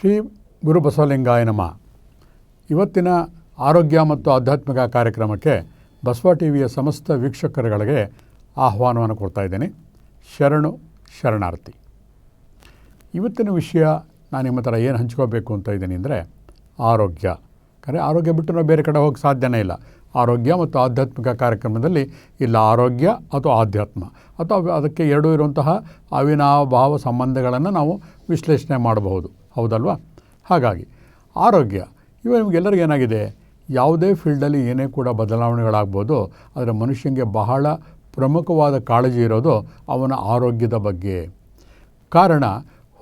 ಶ್ರೀ ಗುರು ಬಸವಲಿಂಗಾಯ ನಮಃ. ಇವತ್ತಿನ ಆರೋಗ್ಯ ಮತ್ತು ಆಧ್ಯಾತ್ಮಿಕ ಕಾರ್ಯಕ್ರಮಕ್ಕೆ ಬಸವ ಟಿ ವಿಯ ಸಮಸ್ತ ವೀಕ್ಷಕರುಗಳಿಗೆ ಆಹ್ವಾನವನ್ನು ಕೊಡ್ತಾ ಇದ್ದೇನೆ. ಶರಣು ಶರಣಾರ್ಥಿ. ಇವತ್ತಿನ ವಿಷಯ ನಾನು ನಿಮ್ಮ ಥರ ಏನು ಹಂಚ್ಕೋಬೇಕು ಅಂತ ಇದ್ದೀನಿ ಅಂದರೆ ಆರೋಗ್ಯ. ಕರೆ ಆರೋಗ್ಯ ಬಿಟ್ಟು ನಾವು ಬೇರೆ ಕಡೆ ಹೋಗಿ ಸಾಧ್ಯನೇ ಇಲ್ಲ. ಆರೋಗ್ಯ ಮತ್ತು ಆಧ್ಯಾತ್ಮಿಕ ಕಾರ್ಯಕ್ರಮದಲ್ಲಿ ಇಲ್ಲ ಆರೋಗ್ಯ ಅಥವಾ ಆಧ್ಯಾತ್ಮ. ಅಥವಾ ಅದಕ್ಕೆ ಎರಡೂ ಇರುವಂತಹ ಅವಿನಾಭಾವ ಸಂಬಂಧಗಳನ್ನು ನಾವು ವಿಶ್ಲೇಷಣೆ ಮಾಡಬಹುದು. ಹೌದಲ್ವಾ? ಹಾಗಾಗಿ ಆರೋಗ್ಯ, ಇವ ನಿಮಗೆಲ್ಲರಿಗೂ ಏನಾಗಿದೆ? ಯಾವುದೇ ಫೀಲ್ಡಲ್ಲಿ ಏನೇ ಕೂಡ ಬದಲಾವಣೆಗಳಾಗ್ಬೋದು, ಆದರೆ ಮನುಷ್ಯನಿಗೆ ಬಹಳ ಪ್ರಮುಖವಾದ ಕಾಳಜಿ ಇರೋದು ಅವನ ಆರೋಗ್ಯದ ಬಗ್ಗೆ. ಕಾರಣ,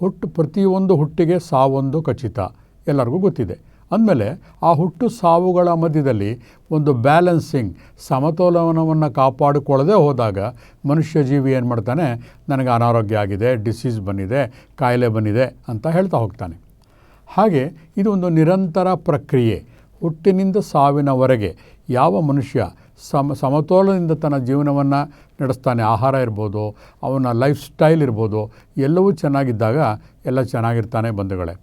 ಹುಟ್ಟು ಪ್ರತಿಯೊಂದು ಹುಟ್ಟಿಗೆ ಸಾವೊಂದು ಖಚಿತ. ಎಲ್ಲರಿಗೂ ಗೊತ್ತಿದೆ. ಅಂದಮೇಲೆ ಆ ಹುಟ್ಟು ಸಾವುಗಳ ಮಧ್ಯದಲ್ಲಿ ಒಂದು ಬ್ಯಾಲೆನ್ಸಿಂಗ್, ಸಮತೋಲನವನ್ನು ಕಾಪಾಡಿಕೊಳ್ಳದೆ ಹೋದಾಗ ಮನುಷ್ಯ ಜೀವಿ ಏನು ಮಾಡ್ತಾನೆ, ನನಗೆ ಅನಾರೋಗ್ಯ ಆಗಿದೆ ಡಿಸೀಸ್ ಬಂದಿದೆ, ಕಾಯಿಲೆ ಬಂದಿದೆ ಅಂತ ಹೇಳ್ತಾ ಹೋಗ್ತಾನೆ. ಹಾಗೆ ಇದು ಒಂದು ನಿರಂತರ ಪ್ರಕ್ರಿಯೆ. ಹುಟ್ಟಿನಿಂದ ಸಾವಿನವರೆಗೆ ಯಾವ ಮನುಷ್ಯ ಸಮ, ಸಮತೋಲನದಿಂದ ತನ್ನ ಜೀವನವನ್ನು ನಡೆಸ್ತಾನೆ, ಆಹಾರ ಇರ್ಬೋದು, ಅವನ ಲೈಫ್ ಸ್ಟೈಲ್ ಇರ್ಬೋದು, ಎಲ್ಲವೂ ಚೆನ್ನಾಗಿದ್ದಾಗ ಎಲ್ಲ ಚೆನ್ನಾಗಿರ್ತಾನೆ ಬಂಧುಗಳೇ.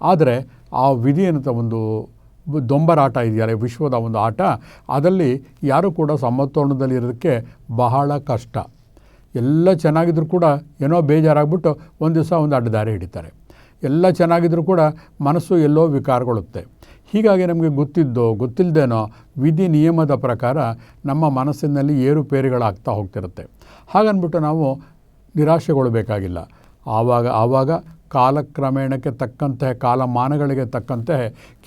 ಆದರೆ ಆ ವಿಧಿ ಅನ್ನೋ ಒಂದು ದೊಂಬರಾಟ ಇದೆಯಲ್ಲ ವಿಶ್ವದ ಒಂದು ಆಟ, ಅದರಲ್ಲಿ ಯಾರೂ ಕೂಡ ಸಮತೋಲನದಲ್ಲಿ ಇರೋದಕ್ಕೆ ಬಹಳ ಕಷ್ಟ. ಎಲ್ಲ ಚೆನ್ನಾಗಿದ್ರೂ ಕೂಡ ಏನೋ ಬೇಜಾರಾಗ್ಬಿಟ್ಟು ಒಂದು ದಿವಸ ಒಂದು ಅಡ್ಡದಾರಿ ಹಿಡಿತಾರೆ. ಎಲ್ಲ ಚೆನ್ನಾಗಿದ್ರೂ ಕೂಡ ಮನಸ್ಸು ಎಲ್ಲೋ ವಿಕಾರಗೊಳ್ಳುತ್ತೆ. ಹೀಗಾಗಿ ನಮಗೆ ಗೊತ್ತಿದ್ದೋ ಗೊತ್ತಿಲ್ಲದೇನೋ ವಿಧಿ ನಿಯಮದ ಪ್ರಕಾರ ನಮ್ಮ ಮನಸ್ಸಿನಲ್ಲಿ ಏರುಪೇರುಗಳಾಗ್ತಾ ಹೋಗ್ತಿರುತ್ತೆ. ಹಾಗನ್ಬಿಟ್ಟು ನಾವು ನಿರಾಶೆಗೊಳ್ಳಬೇಕಾಗಿಲ್ಲ ಆವಾಗ ಆವಾಗ ಕಾಲಕ್ರಮೇಣಕ್ಕೆ ತಕ್ಕಂತೆ ಕಾಲಮಾನಗಳಿಗೆ ತಕ್ಕಂತೆ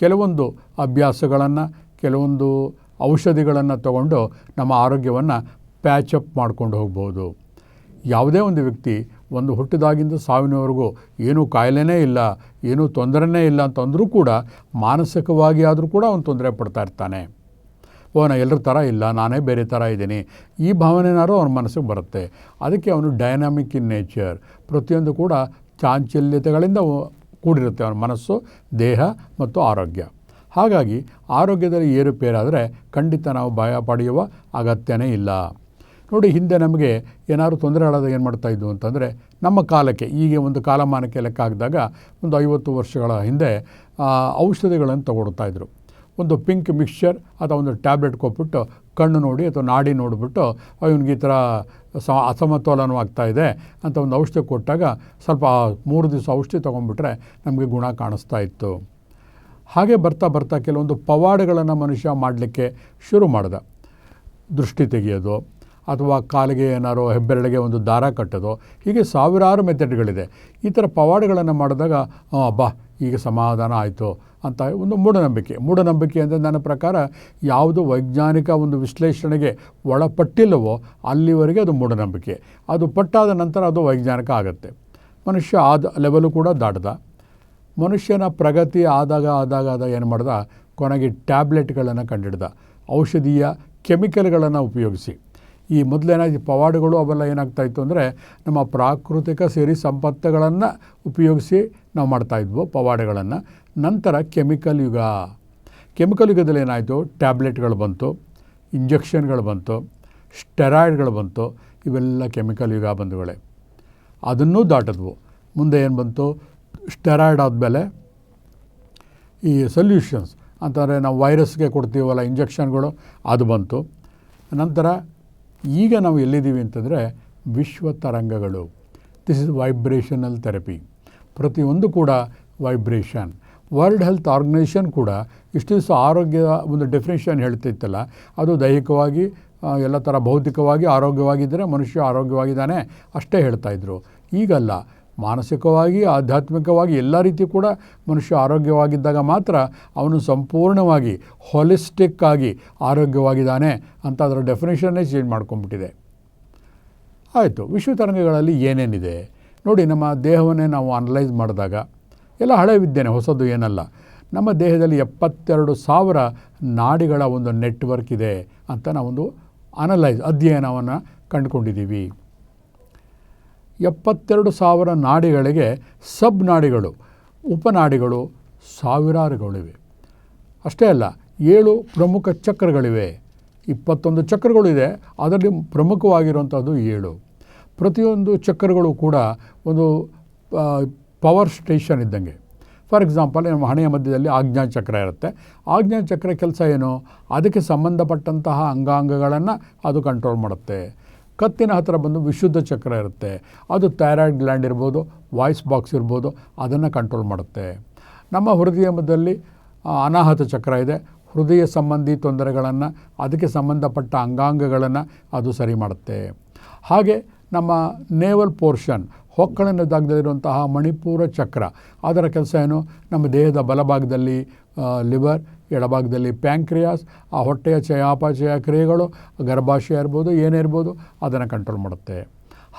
ಕೆಲವೊಂದು ಅಭ್ಯಾಸಗಳನ್ನು, ಕೆಲವೊಂದು ಔಷಧಿಗಳನ್ನು ತಗೊಂಡು ನಮ್ಮ ಆರೋಗ್ಯವನ್ನು ಪ್ಯಾಚಪ್ ಮಾಡ್ಕೊಂಡು ಹೋಗ್ಬೋದು. ಯಾವುದೇ ಒಂದು ವ್ಯಕ್ತಿ ಒಂದು ಹುಟ್ಟಿದಾಗಿಂದ ಸಾವಿನವರೆಗೂ ಏನೂ ಕಾಯಿಲೆನೇ ಇಲ್ಲ, ಏನೂ ತೊಂದರೆನೇ ಇಲ್ಲ ಅಂತಂದರೂ ಕೂಡ ಮಾನಸಿಕವಾಗಿ ಆದರೂ ಕೂಡ ಅವನು ತೊಂದರೆ ಪಡ್ತಾ ಇರ್ತಾನೆ. ಓ, ನಾ ಎಲ್ಲರ ಥರ ಇಲ್ಲ, ನಾನೇ ಬೇರೆ ಥರ ಇದ್ದೀನಿ. ಈ ಭಾವನೆನಾರು ಅವನ ಮನಸ್ಸಿಗೆ ಬರುತ್ತೆ. ಅದಕ್ಕೆ ಅವನು ಡೈನಾಮಿಕ್ ಇನ್ ನೇಚರ್ ಪ್ರತಿಯೊಂದು ಕೂಡ ಚಾಂಚಲ್ಯತೆಗಳಿಂದ ಕೂಡಿರುತ್ತೆ ಅವನ ಮನಸ್ಸು, ದೇಹ ಮತ್ತು ಆರೋಗ್ಯ. ಹಾಗಾಗಿ ಆರೋಗ್ಯದಲ್ಲಿ ಏರುಪೇರಾದರೆ ಖಂಡಿತ ನಾವು ಭಯ ಪಡೆಯುವ ಅಗತ್ಯನೇ ಇಲ್ಲ. ನೋಡಿ, ಹಿಂದೆ ನಮಗೆ ಏನಾದರೂ ತೊಂದರೆ ಆದಾಗ ಏನು ಮಾಡ್ತಾಯಿದ್ವು ಅಂತಂದರೆ, ನಮ್ಮ ಕಾಲಕ್ಕೆ ಈಗ ಒಂದು ಕಾಲಮಾನಕ್ಕೆ ಲೆಕ್ಕ ಹಾಕಿದಾಗ ಒಂದು ಐವತ್ತು ವರ್ಷಗಳ ಹಿಂದೆ ಔಷಧಿಗಳನ್ನು ಇದ್ದರು ಒಂದು ಪಿಂಕ್ ಮಿಕ್ಸ್ಚರ್ ಅಥವಾ ಒಂದು ಟ್ಯಾಬ್ಲೆಟ್ ಕೊಟ್ಬಿಟ್ಟು ಕಣ್ಣು ನೋಡಿ ಅಥವಾ ನಾಡಿ ನೋಡಿಬಿಟ್ಟು ಅವನಿಗೆ ಈ ಥರ ಸ ಅಸಮತೋಲನವಾಗ್ತಾ ಇದೆ ಅಂತ ಒಂದು ಔಷಧಿ ಕೊಟ್ಟಾಗ ಸ್ವಲ್ಪ ಮೂರು ದಿವಸ ಔಷಧಿ ತೊಗೊಂಡ್ಬಿಟ್ರೆ ನಮಗೆ ಗುಣ ಕಾಣಿಸ್ತಾ ಇತ್ತು. ಹಾಗೆ ಬರ್ತಾ ಬರ್ತಾ ಕೆಲವೊಂದು ಪವಾಡಗಳನ್ನು ಮನುಷ್ಯ ಮಾಡಲಿಕ್ಕೆ ಶುರು ಮಾಡ್ದ. ದೃಷ್ಟಿ ತೆಗೆಯೋದು ಅಥವಾ ಕಾಲಿಗೆ ಏನಾರೋ ಹೆಬ್ಬೆರಳಿಗೆ ಒಂದು ದಾರ ಕಟ್ಟೋದು ಹೀಗೆ ಸಾವಿರಾರು ಮೆಥಡ್ಗಳಿದೆ. ಈ ಥರ ಪವಾಡಗಳನ್ನು ಮಾಡಿದಾಗ ಬಾ, ಈಗ ಸಮಾಧಾನ ಆಯಿತು ಅಂತ ಒಂದು ಮೂಢನಂಬಿಕೆ. ಮೂಢನಂಬಿಕೆ ಅಂದರೆ ನನ್ನ ಪ್ರಕಾರ ಯಾವುದು ವೈಜ್ಞಾನಿಕ ಒಂದು ವಿಶ್ಲೇಷಣೆಗೆ ಒಳಪಟ್ಟಿಲ್ಲವೋ ಅಲ್ಲಿವರೆಗೆ ಅದು ಮೂಢನಂಬಿಕೆ. ಅದು ಪಟ್ಟಾದ ನಂತರ ಅದು ವೈಜ್ಞಾನಿಕ ಆಗುತ್ತೆ. ಮನುಷ್ಯ ಆದ ಲೆವೆಲು ಕೂಡ ದಾಟದ. ಮನುಷ್ಯನ ಪ್ರಗತಿ ಆದಾಗ ಆದಾಗ ಆದಾಗ ಏನು ಮಾಡ್ದ? ಕೊನೆಗೆ ಟ್ಯಾಬ್ಲೆಟ್ಗಳನ್ನು ಕಂಡಿಡ್ದ. ಔಷಧೀಯ ಕೆಮಿಕಲ್ಗಳನ್ನು ಉಪಯೋಗಿಸಿ. ಈ ಮೊದಲೇನಾಗಿ ಪವಾಡಗಳು ಅವೆಲ್ಲ ಏನಾಗ್ತಾ ಇತ್ತು ಅಂದರೆ ನಮ್ಮ ಪ್ರಾಕೃತಿಕ ಸಿರಿ ಸಂಪತ್ತುಗಳನ್ನು ಉಪಯೋಗಿಸಿ ನಾವು ಮಾಡ್ತಾಯಿದ್ವು ಪವಾಡಗಳನ್ನು. ನಂತರ ಕೆಮಿಕಲ್ ಯುಗ. ಕೆಮಿಕಲ್ ಯುಗದಲ್ಲಿ ಏನಾಯಿತು? ಟ್ಯಾಬ್ಲೆಟ್ಗಳು ಬಂತು, ಇಂಜೆಕ್ಷನ್ಗಳು ಬಂತು, ಸ್ಟೆರಾಯ್ಡ್ಗಳು ಬಂತು, ಇವೆಲ್ಲ ಕೆಮಿಕಲ್ ಯುಗ ಬಂಧುಗಳೇ. ಅದನ್ನೂ ದಾಟಿದ್ವು. ಮುಂದೆ ಏನು ಬಂತು? ಸ್ಟೆರಾಯ್ಡ್ ಆದಮೇಲೆ ಈ ಸೊಲ್ಯೂಷನ್ಸ್, ಅಂತಂದರೆ ನಾವು ವೈರಸ್ಗೆ ಕೊಡ್ತೀವಲ್ಲ ಇಂಜೆಕ್ಷನ್ಗಳು, ಅದು ಬಂತು. ನಂತರ ಈಗ ನಾವು ಎಲ್ಲಿದ್ದೀವಿ ಅಂತಂದರೆ ವಿಶ್ವ ತರಂಗಗಳು. ದಿಸ್ ಇಸ್ ವೈಬ್ರೇಷನಲ್ ಥೆರಪಿ ಪ್ರತಿಯೊಂದು ಕೂಡ ವೈಬ್ರೇಷನ್ ವರ್ಲ್ಡ್ ಹೆಲ್ತ್ ಆರ್ಗನೈಸೇಷನ್ ಕೂಡ ಇಷ್ಟು ದಿವಸ ಆರೋಗ್ಯ ಒಂದು ಡೆಫಿನೇಷನ್ ಹೇಳ್ತಿತ್ತಲ್ಲ. ಅದು ದೈಹಿಕವಾಗಿ ಎಲ್ಲ ಥರ ಭೌತಿಕವಾಗಿ ಆರೋಗ್ಯವಾಗಿದ್ದರೆ ಮನುಷ್ಯ ಆರೋಗ್ಯವಾಗಿದ್ದಾನೆ ಅಷ್ಟೇ ಹೇಳ್ತಾಯಿದ್ರು ಈಗಲ್ಲ, ಮಾನಸಿಕವಾಗಿ, ಆಧ್ಯಾತ್ಮಿಕವಾಗಿ ಎಲ್ಲ ರೀತಿ ಕೂಡ ಮನುಷ್ಯ ಆರೋಗ್ಯವಾಗಿದ್ದಾಗ ಮಾತ್ರ ಅವನು ಸಂಪೂರ್ಣವಾಗಿ ಹೊಲಿಸ್ಟಿಕ್ ಆಗಿ ಆರೋಗ್ಯವಾಗಿದ್ದಾನೆ ಅಂತ ಅದರ ಡೆಫಿನೇಷನ್ನೇ ಚೇಂಜ್ ಮಾಡ್ಕೊಂಬಿಟ್ಟಿದೆ ಆಯಿತು ವಿಶ್ವ ತರಂಗಗಳಲ್ಲಿ ಏನೇನಿದೆ? ನೋಡಿ, ನಮ್ಮ ದೇಹವನ್ನೇ ನಾವು ಅನಲೈಸ್ ಮಾಡಿದಾಗ ಎಲ್ಲ ಹಳೆ ವಿದ್ಯೆನೇ, ಹೊಸದು ಏನಲ್ಲ. ನಮ್ಮ ದೇಹದಲ್ಲಿ ಎಪ್ಪತ್ತೆರಡು ಸಾವಿರ ನಾಡಿಗಳ ಒಂದು ನೆಟ್ವರ್ಕ್ ಇದೆ ಅಂತ ನಾವೊಂದು ಅನಲೈಸ್, ಅಧ್ಯಯನವನ್ನು ಕಂಡುಕೊಂಡಿದ್ದೀವಿ. ಎಪ್ಪತ್ತೆರಡು ಸಾವಿರ ನಾಡಿಗಳಿಗೆ ಸಬ್ ನಾಡಿಗಳು ಉಪನಾಡಿಗಳು ಸಾವಿರಾರುಗಳಿವೆ. ಅಷ್ಟೇ ಅಲ್ಲ, ಏಳು ಪ್ರಮುಖ ಚಕ್ರಗಳಿವೆ. ಇಪ್ಪತ್ತೊಂದು ಚಕ್ರಗಳಿದೆ ಅದರಲ್ಲಿ ಪ್ರಮುಖವಾಗಿರುವಂಥದ್ದು ಏಳು. ಪ್ರತಿಯೊಂದು ಚಕ್ರಗಳು ಕೂಡ ಒಂದು ಪವರ್ ಸ್ಟೇಷನ್ ಇದ್ದಂಗೆ. ಫಾರ್ ಎಕ್ಸಾಂಪಲ್ ನಮ್ಮ ಹಣೆಯ ಮಧ್ಯದಲ್ಲಿ ಆಜ್ಞಾ ಚಕ್ರ ಇರುತ್ತೆ. ಆಜ್ಞಾ ಚಕ್ರ ಕೆಲಸ ಏನು? ಅದಕ್ಕೆ ಸಂಬಂಧಪಟ್ಟಂತಹ ಅಂಗಾಂಗಗಳನ್ನು ಅದು ಕಂಟ್ರೋಲ್ ಮಾಡುತ್ತೆ. ಕತ್ತಿನ ಹತ್ತಿರ ಬಂದು ವಿಶುದ್ಧ ಚಕ್ರ ಇರುತ್ತೆ. ಅದು ಥೈರಾಯ್ಡ್ ಗ್ಲ್ಯಾಂಡ್ ಇರ್ಬೋದು ವಾಯ್ಸ್ ಬಾಕ್ಸ್ ಇರ್ಬೋದು, ಅದನ್ನು ಕಂಟ್ರೋಲ್ ಮಾಡುತ್ತೆ. ನಮ್ಮ ಹೃದಯ ಮಧ್ಯದಲ್ಲಿ ಅನಾಹತ ಚಕ್ರ ಇದೆ. ಹೃದಯ ಸಂಬಂಧಿ ತೊಂದರೆಗಳನ್ನು, ಅದಕ್ಕೆ ಸಂಬಂಧಪಟ್ಟ ಅಂಗಾಂಗಗಳನ್ನು ಅದು ಸರಿ ಮಾಡುತ್ತೆ. ಹಾಗೆ ನಮ್ಮ ನೇವಲ್ ಪೋರ್ಷನ್ ಹೊಕ್ಕಳಿನ ಜಾಗದಲ್ಲಿರುವಂತಹ ಮಣಿಪೂರ ಚಕ್ರ. ಅದರ ಕೆಲಸ ಏನು? ನಮ್ಮ ದೇಹದ ಬಲಭಾಗದಲ್ಲಿ ಲಿವರ್, ಎಡಭಾಗದಲ್ಲಿ ಪ್ಯಾಂಕ್ರಿಯಾಸ್, ಆ ಹೊಟ್ಟೆಯ ಚಯಾಪಚಯ ಕ್ರಿಯೆಗಳು, ಗರ್ಭಾಶಯ ಇರ್ಬೋದು, ಏನೇ ಇರ್ಬೋದು, ಅದನ್ನು ಕಂಟ್ರೋಲ್ ಮಾಡುತ್ತೆ.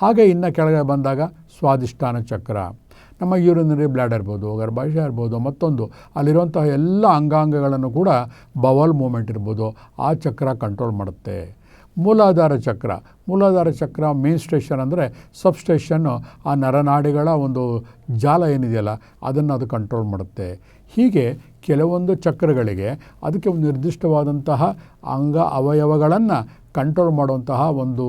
ಹಾಗೆ ಇನ್ನು ಕೆಳಗೆ ಬಂದಾಗ ಸ್ವಾದಿಷ್ಠಾನ ಚಕ್ರ. ನಮ್ಮ ಯೂರಿನರಿ ಬ್ಲ್ಯಾಡ್ ಇರ್ಬೋದು, ಗರ್ಭಾಶಯ ಇರ್ಬೋದು, ಮತ್ತೊಂದು. ಅಲ್ಲಿರುವಂತಹ ಎಲ್ಲ ಅಂಗಾಂಗಗಳನ್ನು ಕೂಡ ಬವಲ್ ಮೂಮೆಂಟ್ ಇರ್ಬೋದು, ಆ ಚಕ್ರ ಕಂಟ್ರೋಲ್ ಮಾಡುತ್ತೆ. ಮೂಲಾಧಾರ ಚಕ್ರ. ಮೂಲಾಧಾರ ಚಕ್ರ ಮೇನ್ ಸ್ಟೇಷನ್ ಅಂದರೆ ಸಬ್ ಸ್ಟೇಷನ್ನು ಆ ನರನಾಡಿಗಳ ಒಂದು ಜಾಲ ಏನಿದೆಯಲ್ಲ, ಅದನ್ನು ಅದು ಕಂಟ್ರೋಲ್ ಮಾಡುತ್ತೆ. ಹೀಗೆ ಕೆಲವೊಂದು ಚಕ್ರಗಳಿಗೆ ಅದಕ್ಕೆ ಒಂದು ನಿರ್ದಿಷ್ಟವಾದಂತಹ ಅಂಗ ಅವಯವಗಳನ್ನು ಕಂಟ್ರೋಲ್ ಮಾಡುವಂತಹ ಒಂದು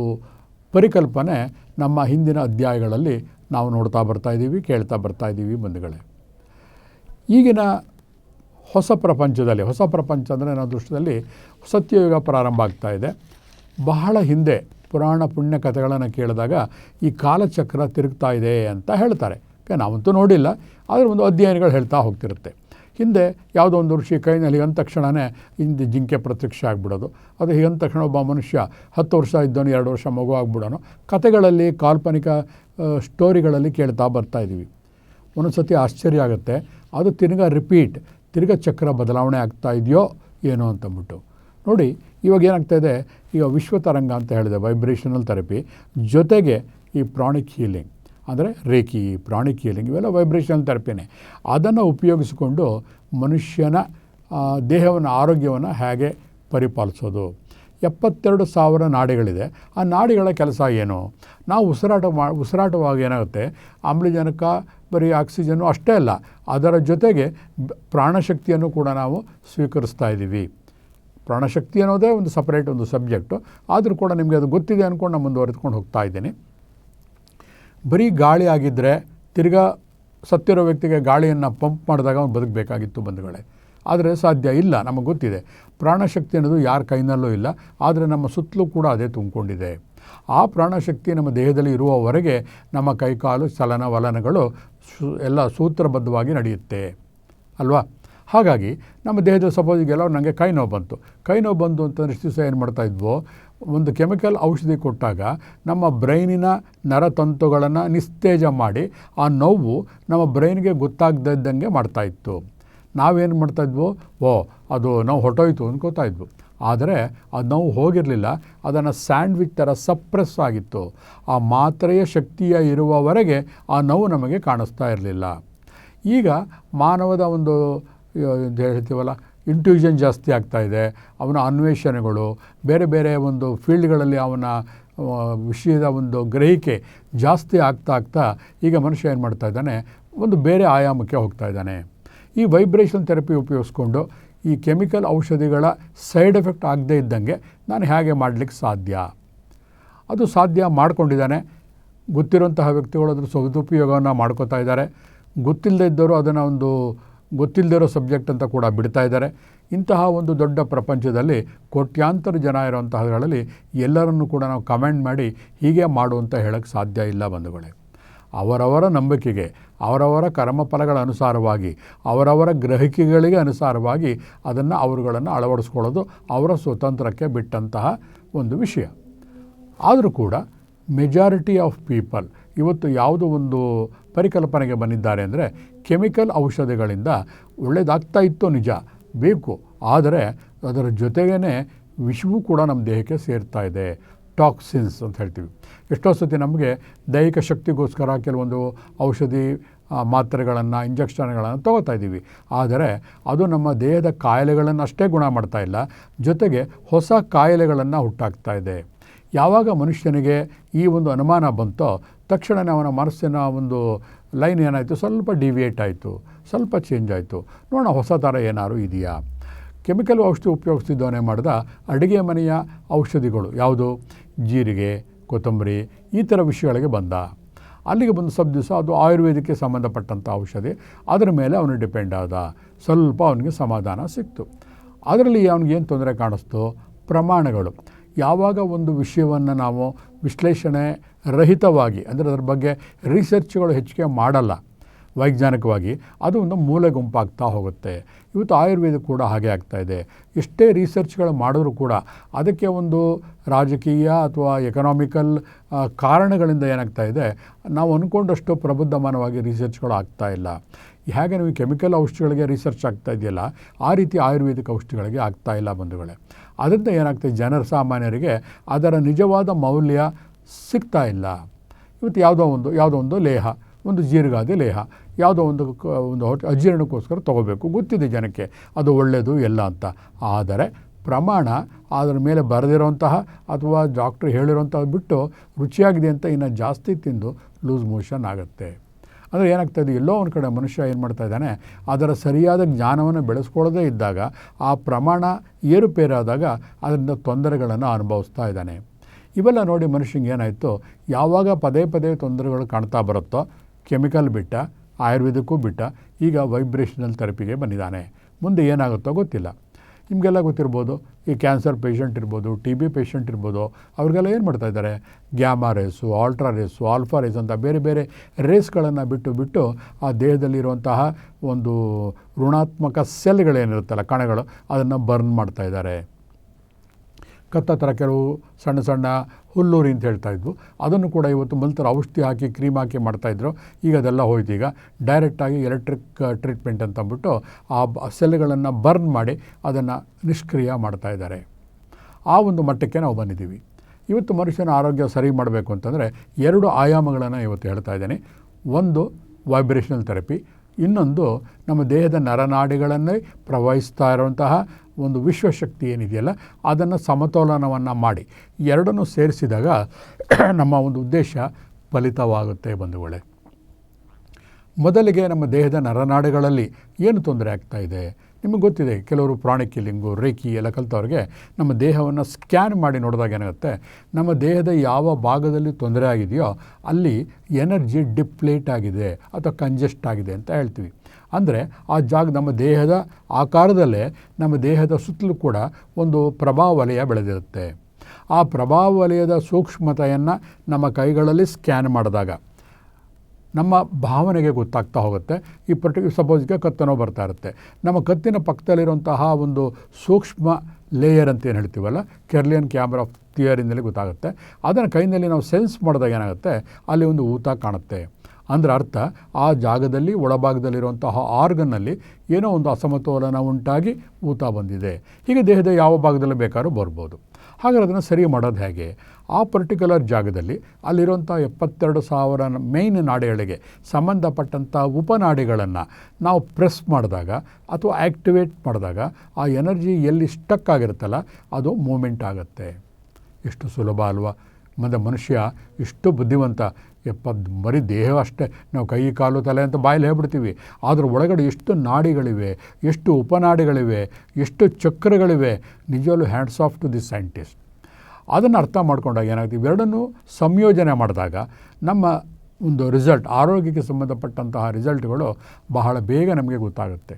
ಪರಿಕಲ್ಪನೆ ನಮ್ಮ ಹಿಂದಿನ ಅಧ್ಯಾಯಗಳಲ್ಲಿ ನಾವು ನೋಡ್ತಾ ಬರ್ತಾ ಇದ್ದೀವಿ, ಕೇಳ್ತಾ ಬರ್ತಾ ಇದ್ದೀವಿ ಬಂಧುಗಳೇ. ಈಗಿನ ಹೊಸ ಪ್ರಪಂಚದಲ್ಲಿ, ಹೊಸ ಪ್ರಪಂಚ ಅಂದರೆ ನನ್ನ ದೃಷ್ಟಿಯಲ್ಲಿ ಸತ್ಯಯುಗ ಪ್ರಾರಂಭ ಆಗ್ತಾ ಇದೆ. ಬಹಳ ಹಿಂದೆ ಪುರಾಣ ಪುಣ್ಯ ಕಥೆಗಳನ್ನು ಕೇಳಿದಾಗ ಈ ಕಾಲಚಕ್ರ ತಿರುಗ್ತಾ ಇದೆ ಅಂತ ಹೇಳ್ತಾರೆ. ನಾವಂತೂ ನೋಡಿಲ್ಲ, ಆದರೆ ಒಂದು ಅಧ್ಯಯನಗಳು ಹೇಳ್ತಾ ಹೋಗ್ತಿರುತ್ತೆ. ಹಿಂದೆ ಯಾವುದೋ ಒಂದು ಋಷಿ ಕೈನಲ್ಲಿ ಅಂದ ತಕ್ಷಣವೇ ಹಿಂದೆ ಜಿಂಕೆ ಪ್ರತ್ಯಕ್ಷ ಆಗಿಬಿಡೋದು, ಅದು ಹೀಗಂದ ತಕ್ಷಣ ಒಬ್ಬ ಮನುಷ್ಯ ಹತ್ತು ವರ್ಷ ಇದ್ದವನು, ಎರಡು ವರ್ಷ ಮಗು ಆಗ್ಬಿಡೋನು. ಕಥೆಗಳಲ್ಲಿ ಕಾಲ್ಪನಿಕ ಸ್ಟೋರಿಗಳಲ್ಲಿ ಕೇಳ್ತಾ ಬರ್ತಾ ಇದ್ದೀವಿ. ಒಂದೊಂದು ಸತಿ ಆಶ್ಚರ್ಯ ಆಗುತ್ತೆ, ಅದು ತಿರ್ಗಾ ರಿಪೀಟ್, ತಿರ್ಗಾ ಚಕ್ರ ಬದಲಾವಣೆ ಆಗ್ತಾ ಇದೆಯೋ ಏನೋ ಅಂತಂದ್ಬಿಟ್ಟು. ನೋಡಿ ಇವಾಗ ಏನಾಗ್ತಾ ಇದೆ, ಈಗ ವಿಶ್ವತರಂಗ ಅಂತ ಹೇಳಿದೆ ವೈಬ್ರೇಷನಲ್ ಥೆರಪಿ ಜೊತೆಗೆ ಈ ಪ್ರಾಣಿಕ್ ಹೀಲಿಂಗ್ ಅಂದರೆ ರೇಖಿ ಪ್ರಾಣಿಕ್ ಹೀಲಿಂಗ್ ಇವೆಲ್ಲ ವೈಬ್ರೇಷನಲ್ ಥೆರಪಿನೇ ಅದನ್ನು ಉಪಯೋಗಿಸಿಕೊಂಡು ಮನುಷ್ಯನ ದೇಹವನ್ನು, ಆರೋಗ್ಯವನ್ನು ಹೇಗೆ ಪರಿಪಾಲಿಸೋದು. ಎಪ್ಪತ್ತೆರಡು ಸಾವಿರ ನಾಡಿಗಳಿದೆ. ಆ ನಾಡಿಗಳ ಕೆಲಸ ಏನು? ನಾವು ಉಸಿರಾಟ ಮಾ, ಉಸಿರಾಟವಾಗಿ ಏನಾಗುತ್ತೆ? ಆಮ್ಲಜನಕ, ಬರೀ ಆಕ್ಸಿಜನ್ನು ಅಷ್ಟೇ ಅಲ್ಲ, ಅದರ ಜೊತೆಗೆ ಪ್ರಾಣಶಕ್ತಿಯನ್ನು ಕೂಡ ನಾವು ಸ್ವೀಕರಿಸ್ತಾ ಇದ್ದೀವಿ. ಪ್ರಾಣಶಕ್ತಿ ಅನ್ನೋದೇ ಒಂದು ಸಪ್ರೇಟ್ ಒಂದು ಸಬ್ಜೆಕ್ಟು ಆದರೂ ಕೂಡ ನಿಮಗೆ ಅದು ಗೊತ್ತಿದೆ ಅಂದ್ಕೊಂಡು ನಾನು ಮುಂದುವರೆದುಕೊಂಡು ಹೋಗ್ತಾ ಇದ್ದೀನಿ. ಬರೀ ಗಾಳಿ ಆಗಿದ್ದರೆ ತಿರ್ಗಾ ಸತ್ತಿರೋ ವ್ಯಕ್ತಿಗೆ ಗಾಳಿಯನ್ನು ಪಂಪ್ ಮಾಡಿದಾಗ ಅವ್ನು ಬದುಕಬೇಕಾಗಿತ್ತು ಬಂಧುಗಳೇ. ಆದರೆ ಸಾಧ್ಯ ಇಲ್ಲ, ನಮಗೆ ಗೊತ್ತಿದೆ. ಪ್ರಾಣಶಕ್ತಿ ಅನ್ನೋದು ಯಾರ ಕೈನಲ್ಲೂ ಇಲ್ಲ, ಆದರೆ ನಮ್ಮ ಸುತ್ತಲೂ ಕೂಡ ಅದೇ ತುಂಬಿಕೊಂಡಿದೆ. ಆ ಪ್ರಾಣಶಕ್ತಿ ನಮ್ಮ ದೇಹದಲ್ಲಿ ಇರುವವರೆಗೆ ನಮ್ಮ ಕೈಕಾಲು ಚಲನವಲನಗಳು ಎಲ್ಲ ಸೂತ್ರಬದ್ಧವಾಗಿ ನಡೆಯುತ್ತೆ. ಅಲ್ವಾ? ಹಾಗಾಗಿ ನಮ್ಮ ದೇಹದ ಸಪೋಸ್ ಈಗೆಲ್ಲ ನನಗೆ ಕೈ ನೋವು ಬಂತು. ಕೈ ನೋವು ಬಂತು ಅಂತಂದ್ರೆ ಇಷ್ಟು ದಿವಸ ಏನು ಮಾಡ್ತಾ ಇದ್ವೋ? ಒಂದು ಕೆಮಿಕಲ್ ಔಷಧಿ ಕೊಟ್ಟಾಗ ನಮ್ಮ ಬ್ರೈನಿನ ನರತಂತುಗಳನ್ನು ನಿಸ್ತೇಜ ಮಾಡಿ ಆ ನೋವು ನಮ್ಮ ಬ್ರೈನ್ಗೆ ಗೊತ್ತಾಗ್ದಿದ್ದಂಗೆ ಮಾಡ್ತಾಯಿತ್ತು ನಾವೇನು ಮಾಡ್ತಾಯಿದ್ವು ಓ, ಅದು ನಾವು ಹೊಟ್ಟೋಯ್ತು ಅಂದ್ಕೋತಾಯಿದ್ವು ಆದರೆ ಅದು ನೋವು ಹೋಗಿರಲಿಲ್ಲ. ಅದನ್ನು ಸ್ಯಾಂಡ್ವಿಚ್ ಥರ ಸಪ್ರೆಸ್ ಆಗಿತ್ತು. ಆ ಮಾತ್ರೆಯ ಶಕ್ತಿಯ ಇರುವವರೆಗೆ ಆ ನೋವು ನಮಗೆ ಕಾಣಿಸ್ತಾ ಇರಲಿಲ್ಲ. ಈಗ ಮಾನವದ ಒಂದು ಹೇಳ್ತೀವಲ್ಲ ಇಂಟ್ಯೂಷನ್ ಜಾಸ್ತಿ ಆಗ್ತಾ ಇದೆ, ಅವನ ಅನ್ವೇಷಣೆಗಳು, ಬೇರೆ ಬೇರೆ ಒಂದು ಫೀಲ್ಡ್ಗಳಲ್ಲಿ ಅವನ ವಿಷಯದ ಒಂದು ಗ್ರಹಿಕೆ ಜಾಸ್ತಿ ಆಗ್ತಾ ಆಗ್ತಾ ಈಗ ಮನುಷ್ಯ ಏನು ಮಾಡ್ತಾ ಇದ್ದಾನೆ, ಒಂದು ಬೇರೆ ಆಯಾಮಕ್ಕೆ ಹೋಗ್ತಾ ಇದ್ದಾನೆ. ಈ ವೈಬ್ರೇಷನ್ ಥೆರಪಿ ಉಪಯೋಗಿಸ್ಕೊಂಡು ಈ ಕೆಮಿಕಲ್ ಔಷಧಿಗಳ ಸೈಡ್ ಎಫೆಕ್ಟ್ ಆಗದೇ ಇದ್ದಂಗೆ ನಾನು ಹೇಗೆ ಮಾಡಲಿಕ್ಕೆ ಸಾಧ್ಯ? ಅದು ಸಾಧ್ಯ ಮಾಡ್ಕೊಂಡಿದ್ದಾನೆ. ಗೊತ್ತಿರುವಂತಹ ವ್ಯಕ್ತಿಗಳು ಅದರ ಸದುಪಯೋಗವನ್ನು ಮಾಡ್ಕೋತಾ ಇದ್ದಾರೆ. ಗೊತ್ತಿಲ್ಲದೇ ಇದ್ದವರು ಅದನ್ನು ಒಂದು ಗೊತ್ತಿಲ್ಲದೆ ಇರೋ ಸಬ್ಜೆಕ್ಟ್ ಅಂತ ಕೂಡ ಬಿಡ್ತಾ ಇದ್ದಾರೆ. ಇಂತಹ ಒಂದು ದೊಡ್ಡ ಪ್ರಪಂಚದಲ್ಲಿ ಕೋಟ್ಯಾಂತರ ಜನ ಇರುವಂತಹಗಳಲ್ಲಿ ಎಲ್ಲರನ್ನೂ ಕೂಡ ನಾವು ಕಮೆಂಟ್ ಮಾಡಿ ಹೀಗೆ ಮಾಡು ಅಂತ ಹೇಳೋಕ್ಕೆ ಸಾಧ್ಯ ಇಲ್ಲ ಬಂಧುಗಳೇ. ಅವರವರ ನಂಬಿಕೆಗೆ, ಅವರವರ ಕರ್ಮಫಲಗಳ ಅನುಸಾರವಾಗಿ, ಅವರವರ ಗ್ರಹಿಕೆಗಳಿಗೆ ಅನುಸಾರವಾಗಿ ಅದನ್ನು ಅವರುಗಳನ್ನು ಅಳವಡಿಸ್ಕೊಳ್ಳೋದು ಅವರ ಸ್ವತಂತ್ರಕ್ಕೆ ಬಿಟ್ಟಂತಹ ಒಂದು ವಿಷಯ. ಆದರೂ ಕೂಡ ಮೆಜಾರಿಟಿ ಆಫ್ ಪೀಪಲ್ ಇವತ್ತು ಯಾವುದೋ ಒಂದು ಪರಿಕಲ್ಪನೆಗೆ ಬಂದಿದ್ದಾರೆ ಅಂದರೆ ಕೆಮಿಕಲ್ ಔಷಧಿಗಳಿಂದ ಒಳ್ಳೆಯದಾಗ್ತಾ ಇತ್ತು ನಿಜ. ಬೇಕು. ಆದರೆ ಅದರ ಜೊತೆಗೇ ವಿಷವೂ ಕೂಡ ನಮ್ಮ ದೇಹಕ್ಕೆ ಸೇರ್ತಾ ಇದೆ. ಟಾಕ್ಸಿನ್ಸ್ ಅಂತ ಹೇಳ್ತೀವಿ. ಎಷ್ಟೋ ಸತಿ ನಮಗೆ ದೈಹಿಕ ಶಕ್ತಿಗೋಸ್ಕರ ಕೆಲವೊಂದು ಔಷಧಿ ಮಾತ್ರೆಗಳನ್ನು, ಇಂಜೆಕ್ಷನ್ಗಳನ್ನು ತಗೋತಾ ಇದ್ದೀವಿ. ಆದರೆ ಅದು ನಮ್ಮ ದೇಹದ ಕಾಯಿಲೆಗಳನ್ನು ಅಷ್ಟೇ ಗುಣ ಮಾಡ್ತಾ ಇಲ್ಲ. ಜೊತೆಗೆ ಹೊಸ ಕಾಯಿಲೆಗಳನ್ನು ಹುಟ್ಟಾಕ್ತಾ ಇದೆ. ಯಾವಾಗ ಮನುಷ್ಯನಿಗೆ ಈ ಒಂದು ಅನುಮಾನ ಬಂತೋ ತಕ್ಷಣವೇ ಅವನ ಮನಸ್ಸಿನ ಒಂದು ಲೈನ್ ಏನಾಯಿತು? ಸ್ವಲ್ಪ ಡಿವಿಯೇಟ್ ಆಯಿತು. ಸ್ವಲ್ಪ ಚೇಂಜ್ ಆಯಿತು. ನೋಡೋಣ, ಹೊಸ ಥರ ಏನಾದ್ರು ಇದೆಯಾ? ಕೆಮಿಕಲ್ ಔಷಧಿ ಉಪಯೋಗಿಸ್ತಿದ್ದವನೇ ಮಾಡಿದ ಅಡುಗೆ ಮನೆಯ ಔಷಧಿಗಳು ಯಾವುದು? ಜೀರಿಗೆ, ಕೊತ್ತಂಬರಿ, ಈ ಥರ ವಿಷಯಗಳಿಗೆ ಬಂದ. ಅಲ್ಲಿಗೆ ಬಂದು ಸ್ವಲ್ಪ ದಿವಸ ಅದು ಆಯುರ್ವೇದಕ್ಕೆ ಸಂಬಂಧಪಟ್ಟಂಥ ಔಷಧಿ. ಅದರ ಮೇಲೆ ಅವನು ಡಿಪೆಂಡ್ ಆದ. ಸ್ವಲ್ಪ ಅವನಿಗೆ ಸಮಾಧಾನ ಸಿಕ್ತು. ಅದರಲ್ಲಿ ಅವನಿಗೇನು ತೊಂದರೆ ಕಾಣಿಸ್ತು? ಪ್ರಮಾಣಗಳು. ಯಾವಾಗ ಒಂದು ವಿಷಯವನ್ನು ನಾವು ವಿಶ್ಲೇಷಣೆ ರಹಿತವಾಗಿ, ಅಂದರೆ ಅದರ ಬಗ್ಗೆ ರಿಸರ್ಚ್ಗಳು ಹೆಚ್ಚಿಗೆ ಮಾಡಲ್ಲ, ವೈಜ್ಞಾನಿಕವಾಗಿ, ಅದು ಒಂದು ಮೂಲೆ ಗುಂಪಾಗ್ತಾ ಹೋಗುತ್ತೆ. ಇವತ್ತು ಆಯುರ್ವೇದ ಕೂಡ ಹಾಗೆ ಆಗ್ತಾ ಇದೆ. ಎಷ್ಟೇ ರಿಸರ್ಚ್ಗಳು ಮಾಡಿದ್ರೂ ಕೂಡ ಅದಕ್ಕೆ ಒಂದು ರಾಜಕೀಯ ಅಥವಾ ಎಕನಾಮಿಕಲ್ ಕಾರಣಗಳಿಂದ ಏನಾಗ್ತಾ ಇದೆ, ನಾವು ಅಂದ್ಕೊಂಡಷ್ಟು ಪ್ರಬುದ್ಧಮಾನವಾಗಿ ರಿಸರ್ಚ್ಗಳು ಆಗ್ತಾ ಇಲ್ಲ. ಹೇಗೆ ನೀವು ಕೆಮಿಕಲ್ ಔಷಧಿಗಳಿಗೆ ರಿಸರ್ಚ್ ಆಗ್ತಾ ಇದೆಯಲ್ಲ, ಆ ರೀತಿ ಆಯುರ್ವೇದಿಕ್ ಔಷಧಿಗಳಿಗೆ ಆಗ್ತಾ ಇಲ್ಲ ಬಂಧುಗಳೇ. ಅದರಿಂದ ಏನಾಗ್ತದೆ? ಜನರ ಸಾಮಾನ್ಯರಿಗೆ ಅದರ ನಿಜವಾದ ಮೌಲ್ಯ ಸಿಗ್ತಾ ಇಲ್ಲ. ಇವತ್ತು ಯಾವುದೋ ಒಂದು ಯಾವುದೋ ಒಂದು ಲೇಹ, ಒಂದು ಜೀರ್ಗಾದಿ ಲೇಹ, ಯಾವುದೋ ಒಂದು ಒಂದು ಹೊಟ್ಟೆ, ಅಜೀರ್ಣಕ್ಕೋಸ್ಕರ ತೊಗೋಬೇಕು. ಗೊತ್ತಿದೆ ಜನಕ್ಕೆ ಅದು ಒಳ್ಳೆಯದು ಎಲ್ಲ ಅಂತ. ಆದರೆ ಪ್ರಮಾಣ ಅದರ ಮೇಲೆ ಬರೆದಿರೋಂತಹ ಅಥವಾ ಡಾಕ್ಟ್ರ್ ಹೇಳಿರೋಂತಹ ಬಿಟ್ಟು ರುಚಿಯಾಗಿದೆ ಅಂತ ಇನ್ನು ಜಾಸ್ತಿ ತಿಂದು ಲೂಸ್ ಮೋಷನ್ ಆಗುತ್ತೆ. ಅಂದರೆ ಏನಾಗ್ತದೆ ಎಲ್ಲೋ ಒಂದು ಕಡೆ ಮನುಷ್ಯ ಏನು ಮಾಡ್ತಾ ಇದ್ದಾನೆ? ಅದರ ಸರಿಯಾದ ಜ್ಞಾನವನ್ನು ಬೆಳೆಸ್ಕೊಳ್ಳದೇ ಇದ್ದಾಗ, ಆ ಪ್ರಮಾಣ ಏರುಪೇರಾದಾಗ ಅದರಿಂದ ತೊಂದರೆಗಳನ್ನು ಅನುಭವಿಸ್ತಾ ಇದ್ದಾನೆ. ಇವೆಲ್ಲ ನೋಡಿ ಮನುಷ್ಯಂಗೆ ಏನಾಯಿತು? ಯಾವಾಗ ಪದೇ ಪದೇ ತೊಂದರೆಗಳು ಕಾಣ್ತಾ ಬರುತ್ತೋ, ಕೆಮಿಕಲ್ ಬಿಟ್ಟ, ಆಯುರ್ವೇದಕ್ಕೂ ಬಿಟ್ಟ, ಈಗ ವೈಬ್ರೇಷನಲ್ ಥೆರಪಿಗೆ ಬಂದಿದ್ದಾನೆ. ಮುಂದೆ ಏನಾಗುತ್ತೋ ಗೊತ್ತಿಲ್ಲ. ನಿಮಗೆಲ್ಲ ಗೊತ್ತಿರ್ಬೋದು, ಈ ಕ್ಯಾನ್ಸರ್ ಪೇಷಂಟ್ ಇರ್ಬೋದು ಟಿ ಬಿ ಪೇಷಂಟ್ ಇರ್ಬೋದು, ಅವ್ರಿಗೆಲ್ಲ ಏನು ಮಾಡ್ತಾ ಇದ್ದಾರೆ? Gamma rays ultra rays, alpha rays ಅಂತ ಬೇರೆ ಬೇರೆ ರೇಸ್ಗಳನ್ನು ಬಿಟ್ಟು ಬಿಟ್ಟು ಆ ದೇಹದಲ್ಲಿರುವಂತಹ ಒಂದು ಋಣಾತ್ಮಕ ಸೆಲ್ಗಳೇನಿರುತ್ತಲ್ಲ ಕಣಗಳು, ಅದನ್ನು ಬರ್ನ್ ಮಾಡ್ತಾ ಇದ್ದಾರೆ. ಕತ್ತ ಥರ ಕೆಲವು ಸಣ್ಣ ಸಣ್ಣ ಹುಲ್ಲೂರಿ ಅಂತ ಹೇಳ್ತಾ ಇದ್ವು. ಅದನ್ನು ಕೂಡ ಇವತ್ತು ಮಲ್ತರ ಔಷಧಿ ಹಾಕಿ, ಕ್ರೀಮ್ ಹಾಕಿ ಮಾಡ್ತಾಯಿದ್ರು ಈಗ ಅದೆಲ್ಲ ಹೋಯ್ತು. ಈಗ ಡೈರೆಕ್ಟಾಗಿ ಎಲೆಕ್ಟ್ರಿಕ್ ಟ್ರೀಟ್ಮೆಂಟ್ ಅಂತ ಅಂದ್ಬಿಟ್ಟು ಆ ಸೆಲ್ಗಳನ್ನು ಬರ್ನ್ ಮಾಡಿ ಅದನ್ನು ನಿಷ್ಕ್ರಿಯ ಮಾಡ್ತಾ ಇದ್ದಾರೆ. ಆ ಒಂದು ಮಟ್ಟಕ್ಕೆ ನಾವು ಬಂದಿದ್ದೀವಿ. ಇವತ್ತು ಮನುಷ್ಯನ ಆರೋಗ್ಯ ಸರಿ ಮಾಡಬೇಕು ಅಂತಂದರೆ ಎರಡು ಆಯಾಮಗಳನ್ನು ಇವತ್ತು ಹೇಳ್ತಾ ಇದ್ದೇನೆ. ಒಂದು ವೈಬ್ರೇಷನಲ್ ಥೆರಪಿ ಇನ್ನೊಂದು ನಮ್ಮ ದೇಹದ ನರನಾಡಿಗಳನ್ನೇ ಪ್ರವಹಿಸ್ತಾ ಇರುವಂತಹ ಒಂದು ವಿಶ್ವಶಕ್ತಿ ಏನಿದೆಯಲ್ಲ, ಅದನ್ನು ಸಮತೋಲನವನ್ನು ಮಾಡಿ. ಎರಡನ್ನೂ ಸೇರಿಸಿದಾಗ ನಮ್ಮ ಒಂದು ಉದ್ದೇಶ ಫಲಿತವಾಗುತ್ತೆ ಬಂಧುಗಳೇ. ಮೊದಲಿಗೆ ನಮ್ಮ ದೇಹದ ನರನಾಡುಗಳಲ್ಲಿ ಏನು ತೊಂದರೆ ಆಗ್ತಾ ಇದೆ? ನಿಮಗೆ ಗೊತ್ತಿದೆ, ಕೆಲವರು ಪ್ರಾಣಿ ಕಿಲ್ಲಿಂಗು, ರೇಖಿ, ಎಲ್ಲ ಕಲಿತವ್ರಿಗೆ ನಮ್ಮ ದೇಹವನ್ನು ಸ್ಕ್ಯಾನ್ ಮಾಡಿ ನೋಡಿದಾಗ ಏನಾಗುತ್ತೆ? ನಮ್ಮ ದೇಹದ ಯಾವ ಭಾಗದಲ್ಲಿ ತೊಂದರೆ ಆಗಿದೆಯೋ ಅಲ್ಲಿ ಎನರ್ಜಿ ಡಿಪ್ಲೇಟ್ ಆಗಿದೆ, ಅಥವಾ ಕಂಜೆಸ್ಟ್ ಆಗಿದೆ ಅಂತ ಹೇಳ್ತೀವಿ. ಅಂದರೆ ಆ ಜಾಗ ನಮ್ಮ ದೇಹದ ಆಕಾರದಲ್ಲೇ ನಮ್ಮ ದೇಹದ ಸುತ್ತಲೂ ಕೂಡ ಒಂದು ಪ್ರಭಾವಲಯ ಬೆಳೆದಿರುತ್ತೆ. ಆ ಪ್ರಭಾವಲಯದ ಸೂಕ್ಷ್ಮತೆಯನ್ನು ನಮ್ಮ ಕೈಗಳಲ್ಲಿ ಸ್ಕ್ಯಾನ್ ಮಾಡಿದಾಗ ನಮ್ಮ ಭಾವನೆಗೆ ಗೊತ್ತಾಗ್ತಾ ಹೋಗುತ್ತೆ. ಈ ಪರ್ಟಿಕ್ಯುಲರ್ ಸಪೋಸ್ಗೆ ಕತ್ತನೋ ಬರ್ತಾ ಇರುತ್ತೆ. ನಮ್ಮ ಕತ್ತಿನ ಪಕ್ಕದಲ್ಲಿರುವಂತಹ ಒಂದು ಸೂಕ್ಷ್ಮ ಲೇಯರ್ ಅಂತ ಏನು ಹೇಳ್ತೀವಲ್ಲ? ಕೆರ್ಲಿಯನ್ ಕ್ಯಾಮ್ರಾ ಆಫ್ ಥಿಯರಿಂದಲೇ ಗೊತ್ತಾಗುತ್ತೆ. ಅದನ್ನು ಕೈನಲ್ಲಿ ನಾವು ಸೆನ್ಸ್ ಮಾಡಿದಾಗ ಏನಾಗುತ್ತೆ? ಅಲ್ಲಿ ಒಂದು ಊತ ಕಾಣುತ್ತೆ. ಅಂದರೆ ಅರ್ಥ, ಆ ಜಾಗದಲ್ಲಿ ಒಳಭಾಗದಲ್ಲಿರುವಂತಹ ಆರ್ಗನ್ನಲ್ಲಿ ಏನೋ ಒಂದು ಅಸಮತೋಲನ ಉಂಟಾಗಿ ಊತ ಬಂದಿದೆ. ಹೀಗೆ ದೇಹದ ಯಾವ ಭಾಗದಲ್ಲಿ ಬೇಕಾದ್ರೂ ಬರ್ಬೋದು. ಹಾಗಾದ್ರೆ ಅದನ್ನು ಸರಿ ಮಾಡೋದು ಹೇಗೆ? ಆ ಪರ್ಟಿಕ್ಯುಲರ್ ಜಾಗದಲ್ಲಿ ಅಲ್ಲಿರುವಂಥ ಎಪ್ಪತ್ತೆರಡು ಸಾವಿರ ಮೇಯ್ನ್ ನಾಡಿಗಳಿಗೆ ಸಂಬಂಧಪಟ್ಟಂಥ ಉಪನಾಡಿಗಳನ್ನು ನಾವು ಪ್ರೆಸ್ ಮಾಡಿದಾಗ ಅಥವಾ ಆ್ಯಕ್ಟಿವೇಟ್ ಮಾಡಿದಾಗ ಆ ಎನರ್ಜಿ ಎಲ್ಲಿ ಸ್ಟಕ್ ಆಗಿರುತ್ತಲ್ಲ, ಅದು ಮೂಮೆಂಟ್ ಆಗುತ್ತೆ. ಎಷ್ಟು ಸುಲಭ ಅಲ್ವಾ? ಮತ್ತು ಮನುಷ್ಯ ಇಷ್ಟು ಬುದ್ಧಿವಂತ ಎಪ್ಪತ್ತು ಬರೀ ದೇಹ ಅಷ್ಟೇ. ನಾವು ಕೈ, ಕಾಲು, ತಲೆ ಅಂತ ಬಾಯಲ್ಲಿ ಹೇಳ್ಬಿಡ್ತೀವಿ. ಆದರೆ ಒಳಗಡೆ ಎಷ್ಟು ನಾಡಿಗಳಿವೆ, ಎಷ್ಟು ಉಪನಾಡಿಗಳಿವೆ, ಎಷ್ಟು ಚಕ್ರಗಳಿವೆ ನಿಜವಲ್ಲೂ hands off to the scientist ಅದನ್ನು ಅರ್ಥ ಮಾಡ್ಕೊಂಡಾಗ ಏನಾಗ್ತೀವಿ ಇವೆರಡನ್ನೂ ಸಂಯೋಜನೆ ಮಾಡಿದಾಗ ನಮ್ಮ ಒಂದು ರಿಸಲ್ಟ್ ಆರೋಗ್ಯಕ್ಕೆ ಸಂಬಂಧಪಟ್ಟಂತಹ ರಿಸಲ್ಟ್ಗಳು ಬಹಳ ಬೇಗ ನಮಗೆ ಗೊತ್ತಾಗುತ್ತೆ.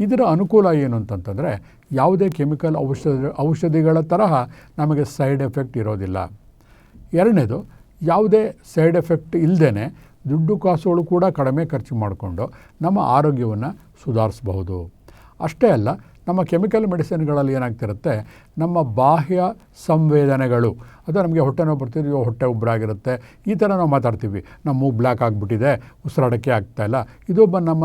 ಇದರ ಅನುಕೂಲ ಏನು ಅಂತಂತಂದರೆ, ಯಾವುದೇ ಕೆಮಿಕಲ್ ಔಷಧ, ಔಷಧಿಗಳ ತರಹ ನಮಗೆ ಸೈಡ್ ಎಫೆಕ್ಟ್ ಇರೋದಿಲ್ಲ. ಎರಡನೇದು ಯಾವುದೇ ಸೈಡ್ ಎಫೆಕ್ಟ್ ಇಲ್ಲದೇ ದುಡ್ಡು ಕಾಸುಗಳು ಕೂಡ ಕಡಿಮೆ ಖರ್ಚು ಮಾಡಿಕೊಂಡು ನಮ್ಮ ಆರೋಗ್ಯವನ್ನು ಸುಧಾರಿಸಬಹುದು. ಅಷ್ಟೇ ಅಲ್ಲ, ನಮ್ಮ ಕೆಮಿಕಲ್ ಮೆಡಿಸಿನ್ಗಳಲ್ಲಿ ಏನಾಗ್ತಿರುತ್ತೆ, ನಮ್ಮ ಬಾಹ್ಯ ಸಂವೇದನೆಗಳು, ಅದು ನಮಗೆ ಹೊಟ್ಟೆ ನೋವು ಬರ್ತಿದೆಯೋ ಹೊಟ್ಟೆ ಉಬ್ಬರಾಗಿರುತ್ತೆ ಈ ಥರ ನಾವು ಮಾತಾಡ್ತೀವಿ. ನಮ್ಮ ಮೂಗು ಬ್ಲ್ಯಾಕ್ ಆಗಿಬಿಟ್ಟಿದೆ ಉಸಿರಾಡೋಕ್ಕೆ ಆಗ್ತಾಯಿಲ್ಲ ಇದು ನಮ್ಮ